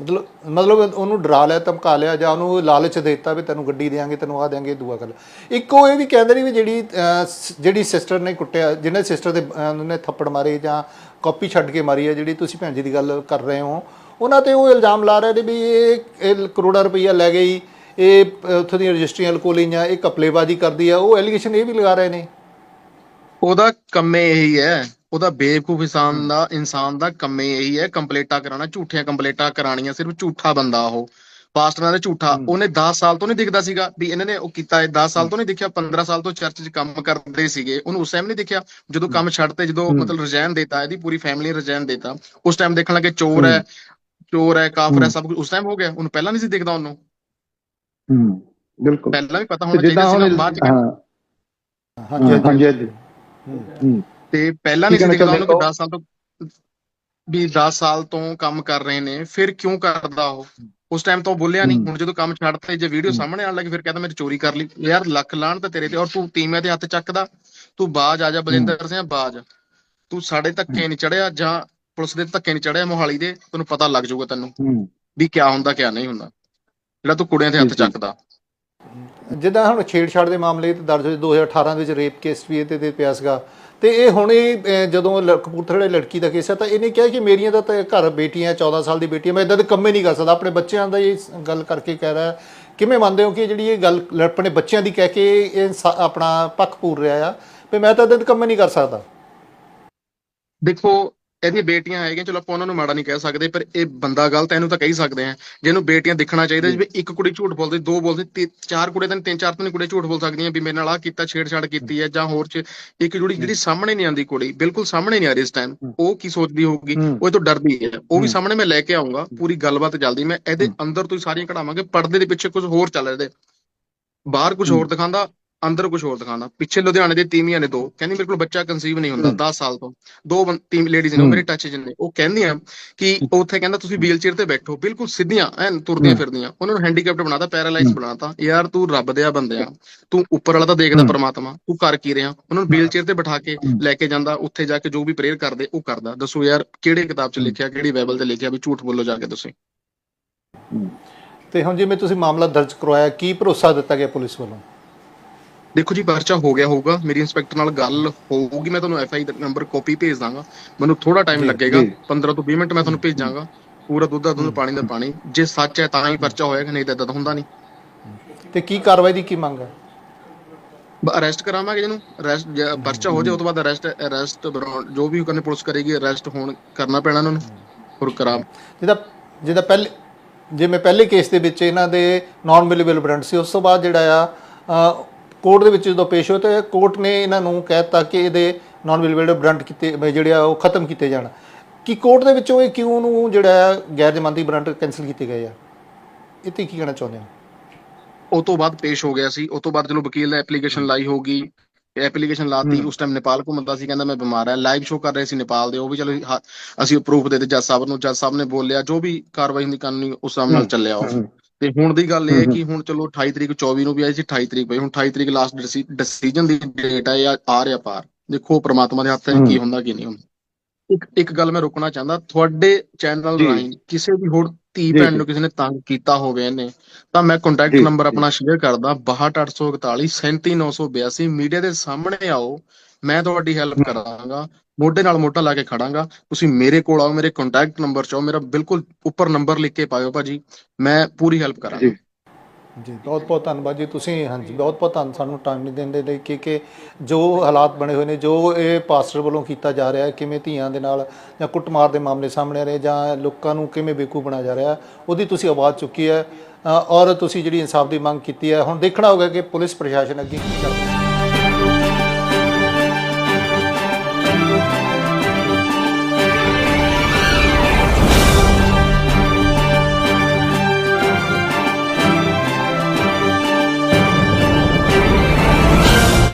ਮਤਲਬ ਮਤਲਬ ਉਹਨੂੰ ਡਰਾ ਲਿਆ, ਧਮਕਾ ਲਿਆ, ਜਾਂ ਉਹਨੂੰ ਲਾਲਚ ਦੇ ਦਿੱਤਾ ਵੀ ਤੈਨੂੰ ਗੱਡੀ ਦੇਾਂਗੇ ਤੈਨੂੰ ਆ ਦੇਾਂਗੇ ਦੂਆ ਕਰ ਇੱਕ ਇਹ ਵੀ ਕਹਿੰਦੇ ਨੇ ਵੀ ਜਿਹੜੀ ਜਿਹੜੀ ਸਿਸਟਰ ਨੇ ਕੁੱਟਿਆ, ਜਿਹਨੇ ਸਿਸਟਰ ਦੇ ਉਹਨੇ ਥੱਪੜ ਮਾਰੇ ਜਾਂ ਕਾਪੀ ਛੱਡ ਕੇ ਮਾਰੀ ਹੈ, ਜਿਹੜੀ ਤੁਸੀਂ ਭੈਣ ਜੀ ਦੀ ਗੱਲ ਕਰ ਰਹੇ ਹੋ, ਉਹਨਾਂ ਤੇ ਉਹ ਇਲਜ਼ਾਮ ਲਾ ਰਹੇ ਨੇ ਵੀ ਇਹ ਇਹ ਕਰੋੜਾਂ ਰੁਪਈਆ ਲੈ ਗਈ, ਇਹ ਉੱਥੋਂ ਦੀਆਂ ਰਜਿਸਟਰੀਆਂ ਲਕੋਲੀਆਂ, ਇਹ ਕਪਲੇਬਾਜ਼ੀ ਕਰਦੀ ਆ ਉਹ ਐਲੀਗੇਸ਼ਨ ਇਹ ਵੀ ਲਗਾ ਰਹੇ ਨੇ। ਉਹਦਾ ਕੰਮੇ ਇਹੀ ਹੈ। ਉਹਦਾ ਬੇਵਕੂਫ ਇਨਸਾਨ ਦਾ ਇਨਸਾਨ ਦਾ ਕੰਮੇ ਇਹੀ ਹੈ ਕੰਪਲੇਟਾਂ ਕਰਾਉਣਾ ਝੂਠੀਆਂ ਕੰਪਲੇਟਾਂ ਕਰਾਣੀਆਂ ਸਿਰਫ ਝੂਠਾ ਬੰਦਾ ਉਹ ਪਾਸਟਰਾਂ ਨੇ ਝੂਠਾ। ਉਹਨੇ 10 ਸਾਲ ਤੋਂ ਨਹੀਂ ਦਿਖਦਾ ਸੀਗਾ ਵੀ ਇਹਨਾਂ ਨੇ ਉਹ ਕੀਤਾ ਹੈ 10 ਸਾਲ ਤੋਂ ਨਹੀਂ ਦੇਖਿਆ 15 ਸਾਲ ਤੋਂ ਚਰਚ 'ਚ ਕੰਮ ਕਰਦੇ ਸੀਗੇ। ਉਹਨੂੰ ਉਸ ਟਾਈਮ ਨਹੀਂ ਦੇਖਿਆ। ਜਦੋਂ ਕੰਮ ਛੱਡਤੇ ਜਦੋਂ। ਮਤਲਬ ਰਿਜ਼ਾਈਨ ਦੇਤਾ ਇਹਦੀ ਪੂਰੀ ਫੈਮਿਲੀ ਰਿਜ਼ਾਈਨ ਦੇਤਾ ਉਸ ਟਾਈਮ ਦੇਖਣ ਲੱਗੇ ਚੋਰ ਹੈ ਚੋਰ ਹੈ ਕਾਫਰ ਹੈ। ਸਭ ਕੁਝ ਉਸ ਟਾਈਮ ਹੋ ਗਿਆ। ਉਹਨੂੰ ਪਹਿਲਾਂ ਨਹੀਂ ਸੀ ਦਿਖਦਾ ਉਹਨੂੰ। ਹੂੰ ਬਿਲਕੁਲ। ਪਹਿਲਾਂ ਵੀ ਪਤਾ ਹੋਣਾ ਜਿੱਦਾਂ ਚਾਹੀਦਾ ਸੀਗਾ ਬਾਅਦ 'ਚ ਹਾਂ। ਹਾਂਜੀ ਹਾਂਜੀ। ਹਾਂਜੀ ਹਾਂਜੀ। ਹੂੰ। ਤੇ ਪਹਿਲਾਂ ਕੀ ਨਹੀਂ ਦਿਖਦਾ ਉਹਨੂੰ ਕਿ ਚਾਹੁੰਦੇ 10 ਸਾਲ ਤੋਂ ਵੀ 10 ਸਾਲ ਤੋਂ ਕੰਮ ਕਰ ਰਹੇ ਨੇ ਫਿਰ ਕਿਉਂ ਕਰਦਾ ਉਹ? ਉਸ ਟਾਈਮ ਤੋਂ ਬੋਲਿਆ ਨਹੀਂ। ਹੁਣ ਜਦੋਂ ਕੰਮ ਛੱਡਤੇ ਜੇ ਵੀਡੀਓ ਹਮ। ਸਾਹਮਣੇ ਆਉਣ ਲੱਗੀ ਫਿਰ ਕਹਿੰਦਾ ਮੇਰੀ ਚੋਰੀ ਕਰ ਲਈ। ਯਾਰ ਲੱਖ ਲਾਣ ਤੇ ਤੇਰੇ ਤੇ ਔਰ ਤੂੰ ਟੀਮਾਂ ਦੇ ਹੱਥ ਚੱਕਦਾ। ਤੂੰ ਬਾਜ ਆ ਜਾ ਬਲਿੰਦਰ ਸਿੰਘ ਬਾਜ। ਤੂੰ ਸਾਡੇ ਧੱਕੇ ਨਹੀਂ ਚੜਿਆ ਜਾਂ ਪੁਲਿਸ ਦੇ ਧੱਕੇ ਨਹੀਂ ਚੜਿਆ ਮੋਹਾਲੀ ਦੇ ਤੈਨੂੰ ਪਤਾ ਲੱਗ ਜਾਊਗਾ ਤੈਨੂੰ ਵੀ ਕਿਆ ਹੁੰਦਾ ਕਿਆ ਨਹੀਂ ਹੁੰਦਾ। ਜਿਹੜਾ ਤੂੰ ਕੁੜੀਆਂ ਦੇ ਹੱਥ। ਚੱਕਦਾ। ਜਿੱਦਾਂ ਹੁਣ ਛੇੜਛਾੜ ਦੇ ਮਾਮਲੇ ਤੇ ਦਰਜ ਹੋਏ 2018 ਦੇ ਵਿੱਚ ਰੇਪ ਕੇਸ ਵੀ ਇਹਦੇ ਤੇ ਪਿਆ ਸੀਗਾ। ਤੇ ਇਹ ਹੁਣ ਇਹ ਜਦੋਂ ਲ- ਕਪੂਰਥਲੇ ਲੜਕੀ ਦਾ ਕੇਸ ਹੈ, ਤਾਂ ਇਹਨੇ ਕਿਹਾ ਕਿ ਮੇਰੀਆਂ ਤਾਂ ਘਰ ਬੇਟੀਆਂ 14 ਸਾਲ ਦੀ ਬੇਟੀ ਹੈ, ਮੈਂ ਇਦਾਂ ਦੇ ਕੰਮ ਹੀ ਨਹੀਂ ਕਰ ਸਕਦਾ। ਆਪਣੇ ਬੱਚਿਆਂ ਦਾ ਇਹ ਗੱਲ ਕਰਕੇ ਕਹਿ ਰਿਹਾ ਕਿਵੇਂ ਮੰਨਦੇ ਹੋ ਕਿ ਜਿਹੜੀ ਇਹ ਗੱਲ ਲ- ਆਪਣੇ ਬੱਚਿਆਂ ਦੀ ਕਹਿ ਕੇ ਇਹ ਸਾ- ਆਪਣਾ ਪੱਖ ਪੂਰ ਰਿਹਾ ਆ? ਵੀ ਮੈਂ ਤਾਂ ਇਦਾਂ ਦੇ ਕੰਮ ਹੀ ਨਹੀਂ ਕਰ ਸਕਦਾ। ਦੇਖੋ ਇਹਦੀਆਂ ਬੇਟੀਆਂ ਹੈਗੀਆਂ ਚਲੋ ਆਪਾਂ ਉਹਨਾਂ ਨੂੰ ਮਾੜਾ ਨਹੀਂ ਕਹਿ ਸਕਦੇ ਪਰ ਇਹ ਬੰਦਾ ਗਲਤ ਹੈ ਇਹਨੂੰ ਤਾਂ ਕਹਿ ਸਕਦੇ ਆ ਜਿਹਨੂੰ ਬੇਟੀਆਂ ਦਿਖਣਾ ਚਾਹੀਦਾ ਜਿਵੇਂ ਇੱਕ ਕੁੜੀ ਝੂਠ ਬੋਲਦੀ ਦੋ ਬੋਲਦੀ ਤੀ- ਚਾਰ ਕੁੜੇ ਤਾਂ ਤਿੰਨ ਚਾਰ ਤਾਂ ਨਹੀਂ ਕੁੜੇ ਝੂਠ ਬੋਲ ਸਕਦੀਆਂ ਵੀ ਮੇਰੇ ਨਾਲ ਆ ਕੀਤਾ ਛੇੜਛਾੜ ਕੀਤੀ ਹੈ ਜਾਂ ਹੋਰ ਚ ਇੱਕ ਜੁੜੀ ਜਿਹੜੀ ਸਾਹਮਣੇ ਨਹੀਂ ਆਉਂਦੀ ਕੁੜੀ ਬਿਲਕੁਲ ਸਾਹਮਣੇ ਨਹੀਂ ਆ ਰਹੀ ਇਸ ਟਾਈਮ ਉਹ ਕੀ ਸੋਚਦੀ ਹੋਊਗੀ ਹੂੰ। ਉਹ ਇਹ ਤੋਂ ਡਰਦੀ ਹੈ। ਉਹ ਵੀ ਹੂੰ। ਸਾਹਮਣੇ ਮੈਂ ਲੈ ਕੇ ਆਉਂਗਾ ਪੂਰੀ ਗੱਲਬਾਤ ਚੱਲਦੀ ਮੈਂ ਇਹਦੇ ਅੰਦਰ ਤੋਂ ਹੀ ਸਾਰੀਆਂ ਕਢਾਵਾਂਗੇ ਪਰਦੇ ਦੇ ਪਿੱਛੇ ਕੁਝ ਹੋਰ ਚੱਲ ਰਿਹਾ ਇਹਦੇ। ਬਾਹਰ ਕੁਝ। ਹੋਰ ਦਿਖਾਉਂਦਾ ਅੰਦਰ ਕੁਝ ਹੋਰ ਦਿਖਾਉਂਦਾ ਪਿੱਛੇ ਲੁਧਿਆਣੇ ਦੇ ਤੀਵੀਆਂ ਨੇ ਦੋ ਕਹਿੰਦੀ ਮੇਰੇ ਕੋਲ ਬੱਚਾ ਕਨਸੀਵ ਨਹੀਂ ਹੁੰਦਾ ਹੂੰ। 10 ਸਾਲ ਤੋਂ ਦੋ ਟੀਮ ਲੇਡੀਜ਼ ਨੇ। ਮੇਰੇ ਟੱਚ 'ਚ ਨੇ ਉਹ ਕਹਿੰਦੀਆਂ ਕਿ ਉੱਥੇ ਕਹਿੰਦਾ ਤੁਸੀਂ ਵੀਲ ਚੇਅਰ ਤੇ ਬੈਠੋ ਬਿਲਕੁਲ ਸਿੱਧੀਆਂ ਐਨ ਤੁਰਦੀਆਂ। ਫਿਰਦੀਆਂ ਉਹਨਾਂ ਨੂੰ ਹੈਂਡੀਕੈਪਟ ਬਣਾਤਾ ਪੈਰਾਲਾਈਜ਼। ਬਣਾਤਾ ਯਾਰ ਤੂੰ ਰੱਬ ਦੇ ਆ ਬੰਦਿਆ ਤੂੰ ਉੱਪਰ ਵਾਲਾ ਤਾਂ ਦੇਖਦਾ। ਪ੍ਰਮਾਤਮਾ ਤੂੰ ਕਰ ਕੀ ਰਿਹਾ ਉਹਨਾਂ ਨੂੰ ਵੀਲ ਚੇਅਰ ਤੇ ਬਿਠਾ ਕੇ। ਲੈ ਕੇ ਜਾਂਦਾ ਉੱਥੇ ਜਾ ਕੇ ਜੋ ਵੀ ਪ੍ਰੇਅਰ ਕਰਦੇ ਉਹ ਕਰਦਾ ਦੱਸੋ ਯਾਰ ਕਿਹੜੇ ਕਿਤਾਬ 'ਚ। ਲਿਖਿਆ ਕਿਹੜੀ ਬਾਈਬਲ ਤੇ ਲਿਖਿਆ ਵੀ ਝੂਠ ਬੋਲੋ ਜਾ ਕੇ ਤੁਸੀਂ ਤੇ ਹੁਣ ਜਿਵੇਂ ਤੁਸੀਂ ਮਾਮਲਾ ਦਰਜ ਕਰਵਾਇਆ ਕੀ ਭਰੋਸਾ ਦਿੱਤਾ ਗਿਆ ਪੁਲਿਸ ਵੱਲੋਂ ਦੇਖੋ ਜੀ ਪਰਚਾ ਹੋ ਗਿਆ ਹੋਊਗਾ ਮੇਰੀ ਇੰਸਪੈਕਟਰ ਨਾਲ ਗੱਲ ਹੋਊਗੀ ਮੈਂ ਤੁਹਾਨੂੰ ਐਫ ਆਈ ਦਾ ਨੰਬਰ ਕਾਪੀ ਭੇਜ ਦਾਂਗਾ। ਮੈਨੂੰ ਥੋੜਾ ਟਾਈਮ ਲੱਗੇਗਾ ਜੀ। 15 ਤੋਂ 20 ਮਿੰਟ ਮੈਂ ਤੁਹਾਨੂੰ ਭੇਜਾਂਗਾ। ਪੂਰਾ ਦੁੱਧ ਦਾ ਦੁੱਧ ਪਾਣੀ ਦਾ ਪਾਣੀ। ਜੇ ਸੱਚ ਹੈ ਤਾਂ ਹੀ ਪਰਚਾ ਹੋਏਗਾ ਨਹੀਂ ਤਾਂ ਇਦਾਂ ਹੁੰਦਾ ਨਹੀਂ। ਤੇ ਕੀ ਕਾਰਵਾਈ ਦੀ ਕੀ ਮੰਗ ਹੈ? ਅਰੈਸਟ ਕਰਾਵਾਂਗੇ ਜਿਹਨੂੰ ਅਰੈਸਟ ਪਰਚਾ ਹੋ ਜਾਏ ਉਸ ਤੋਂ ਬਾਅਦ ਅਰੈਸਟ ਅਰੈਸਟ ਜੋ ਵੀ ਕਰਨੇ ਪੁਲਿਸ ਕਰੇਗੀ ਅਰੈਸਟ ਹੋਣ ਕਰਨਾ ਪੈਣਾ ਉਹਨਾਂ ਨੂੰ। ਹੋਰ ਕਰਾ ਜਿਹਦਾ ਜਿਹਦਾ ਪਹਿਲੇ ਜਿਵੇਂ ਪਹਿਲੇ ਕੇਸ ਦੇ ਵਿੱਚ ਇਹਨਾਂ ਦੇ ਨਾਨ ਅਵੇਲੇਬਲ ਬ੍ਰਾਂਡ ਸੀ ਉਸ ਤੋਂ ਬਾਅਦ ਜਿਹੜਾ ਆ ਕੋਰਟ ਦੇ ਵਿੱਚ ਜਦੋਂ ਪੇਸ਼ ਹੋਏ ਤੇ ਕੋਰਟ ਨੇ ਇਹਨਾਂ ਨੂੰ ਕਹਿ ਦਿੱਤਾ ਕਿ ਇਹਦੇ ਨਾਨ ਅਵੇਲੇਬਲ ਬ੍ਰਾਂਡ ਕੀਤੇ ਜਿਹੜੇ ਆ ਉਹ ਖਤਮ ਕੀਤੇ ਜਾਣ। ਕਿ ਕੋਰਟ ਦੇ ਵਿੱਚੋਂ ਇਹ ਕਿਉਂ ਨੂੰ ਜਿਹੜਾ ਗੈਰ ਜ਼ਮਾਨਤੀ ਬ੍ਰਾਂਡ ਕੈਨਸਲ ਕੀਤੇ ਗਏ ਆ? ਇਹ ਤੇ ਕੀ ਕਹਿਣਾ ਚਾਹੁੰਦੇ ਹੋ? ਉਹ ਤੋਂ ਬਾਅਦ ਪੇਸ਼ ਹੋ ਗਿਆ ਸੀ। ਉਹ ਤੋਂ ਬਾਅਦ ਚਲੋ ਵਕੀਲ ਨੇ ਐਪਲੀਕੇਸ਼ਨ ਲਾਈ ਹੋਗੀ ਐਪਲੀਕੇਸ਼ਨ ਲਾਤੀ। ਉਸ ਟਾਈਮ ਨੇਪਾਲ ਘੁੰਮਦਾ ਸੀ ਕਹਿੰਦਾ ਮੈਂ ਬਿਮਾਰ ਹਾਂ ਲਾਈਵ ਸ਼ੋਅ ਕਰ ਰਹੇ ਸੀ ਨੇਪਾਲ ਦੇ। ਉਹ ਵੀ ਚਲੋ ਅਸੀਂ ਪ੍ਰੂਫ ਦੇ ਦਿੱਤੇ। ਜੱਜ ਸਾਹਿਬ ਨੂੰ ਜੱਜ ਸਾਹਿਬ ਨੇ ਬੋਲਿਆ ਜੋ ਵੀ ਕਾਰਵਾਈ ਹੁੰਦੀ ਕਾਨੂੰਨੀ ਉਸ ਹਿਸਾਬ ਨਾਲ। ਚੱਲਿਆ ਉਹ। ਤੇ ਹੁਣ ਦੀ ਗੱਲ ਇਹ ਹੈ। ਕਿ ਹੁਣ ਚਲੋ 28 ਤਰੀਕ 24 ਨੂੰ ਵੀ ਆਈ ਸੀ 28 ਤਰੀਕ ਪਈ ਹੁਣ 28 ਤਰੀਕ ਲਾਸਟ ਡਿਸੀਜਨ ਦੀ ਡੇਟ ਹੈ ਜਾਂ ਆ ਰਿਹਾ ਪਾਰ ਦੇਖੋ ਪ੍ਰਮਾਤਮਾ ਦੇ ਹੱਥ ਹੈ। ਕੀ ਹੁੰਦਾ ਕੀ ਨਹੀਂ ਹੁੰਦਾ ਇੱਕ ਇੱਕ ਗੱਲ ਮੈਂ ਰੁਕਣਾ ਚਾਹੁੰਦਾ ਤੁਹਾਡੇ ਚੈਨਲ। ਰਾਹੀਂ ਕਿਸੇ ਵੀ ਹੋਰ ਧੀ ਭੈਣ। ਨੂੰ ਕਿਸੇ ਨੇ ਤੰਗ ਕੀਤਾ ਹੋਵੇ ਇਹਨੇ ਤਾਂ ਮੈਂ ਕੰਟੈਕਟ ਨੰਬਰ। ਆਪਣਾ ਸ਼ੇਅਰ ਕਰਦਾ 62841 37982 ਮੀਡੀਆ ਦੇ ਸਾਹਮਣੇ ਆਓ ਮੈਂ ਤੁਹਾਡੀ ਹੈਲਪ। ਕਰਾਂਗਾ ਮੋਢੇ ਨਾਲ ਮੋਢਾ ਲਾ ਕੇ ਖੜਾਂਗਾ। ਤੁਸੀਂ ਮੇਰੇ ਕੋਲ ਆਓ ਮੇਰੇ ਕੰਟੈਕਟ ਨੰਬਰ ਚ ਆਓ ਮੇਰਾ ਬਿਲਕੁਲ ਉੱਪਰ ਨੰਬਰ ਲਿਖ ਕੇ ਪਾਇਓ ਭਾਜੀ। ਮੈਂ ਪੂਰੀ ਹੈਲਪ ਕਰਾਂਗਾ। ਜੀ। ਜੀ ਬਹੁਤ ਬਹੁਤ ਧੰਨਵਾਦ ਜੀ ਤੁਸੀਂ ਹਾਂਜੀ ਬਹੁਤ ਬਹੁਤ ਧੰਨ ਸਾਨੂੰ ਟਾਈਮ ਨਹੀਂ ਦੇਣ ਦੇ ਲਈ ਕਿ ਕਿ ਜੋ ਹਾਲਾਤ ਬਣੇ ਹੋਏ ਨੇ ਜੋ ਇਹ ਪਾਸਟਰ ਵੱਲੋਂ ਕੀਤਾ ਜਾ ਰਿਹਾ ਹੈ ਕਿਵੇਂ ਧੀਆਂ ਦੇ ਨਾਲ ਜਾਂ ਕੁੱਟਮਾਰ ਦੇ ਮਾਮਲੇ ਸਾਹਮਣੇ ਆ ਰਹੇ ਜਾਂ ਲੋਕਾਂ ਨੂੰ ਕਿਵੇਂ ਬੇਕੂਫ ਬਣਾਇਆ ਜਾ ਰਿਹਾ ਉਹਦੀ ਤੁਸੀਂ ਆਵਾਜ਼ ਚੁੱਕੀ ਹੈ। ਔਰ ਤੁਸੀਂ ਜਿਹੜੀ ਇਨਸਾਫ ਦੀ ਮੰਗ ਕੀਤੀ ਹੈ ਹੁਣ ਦੇਖਣਾ ਹੋਗਾ ਕਿ ਪੁਲਿਸ ਪ੍ਰਸ਼ਾਸਨ ਅੱਗੇ ਕੀ ਕਰਦਾ ਹੈ।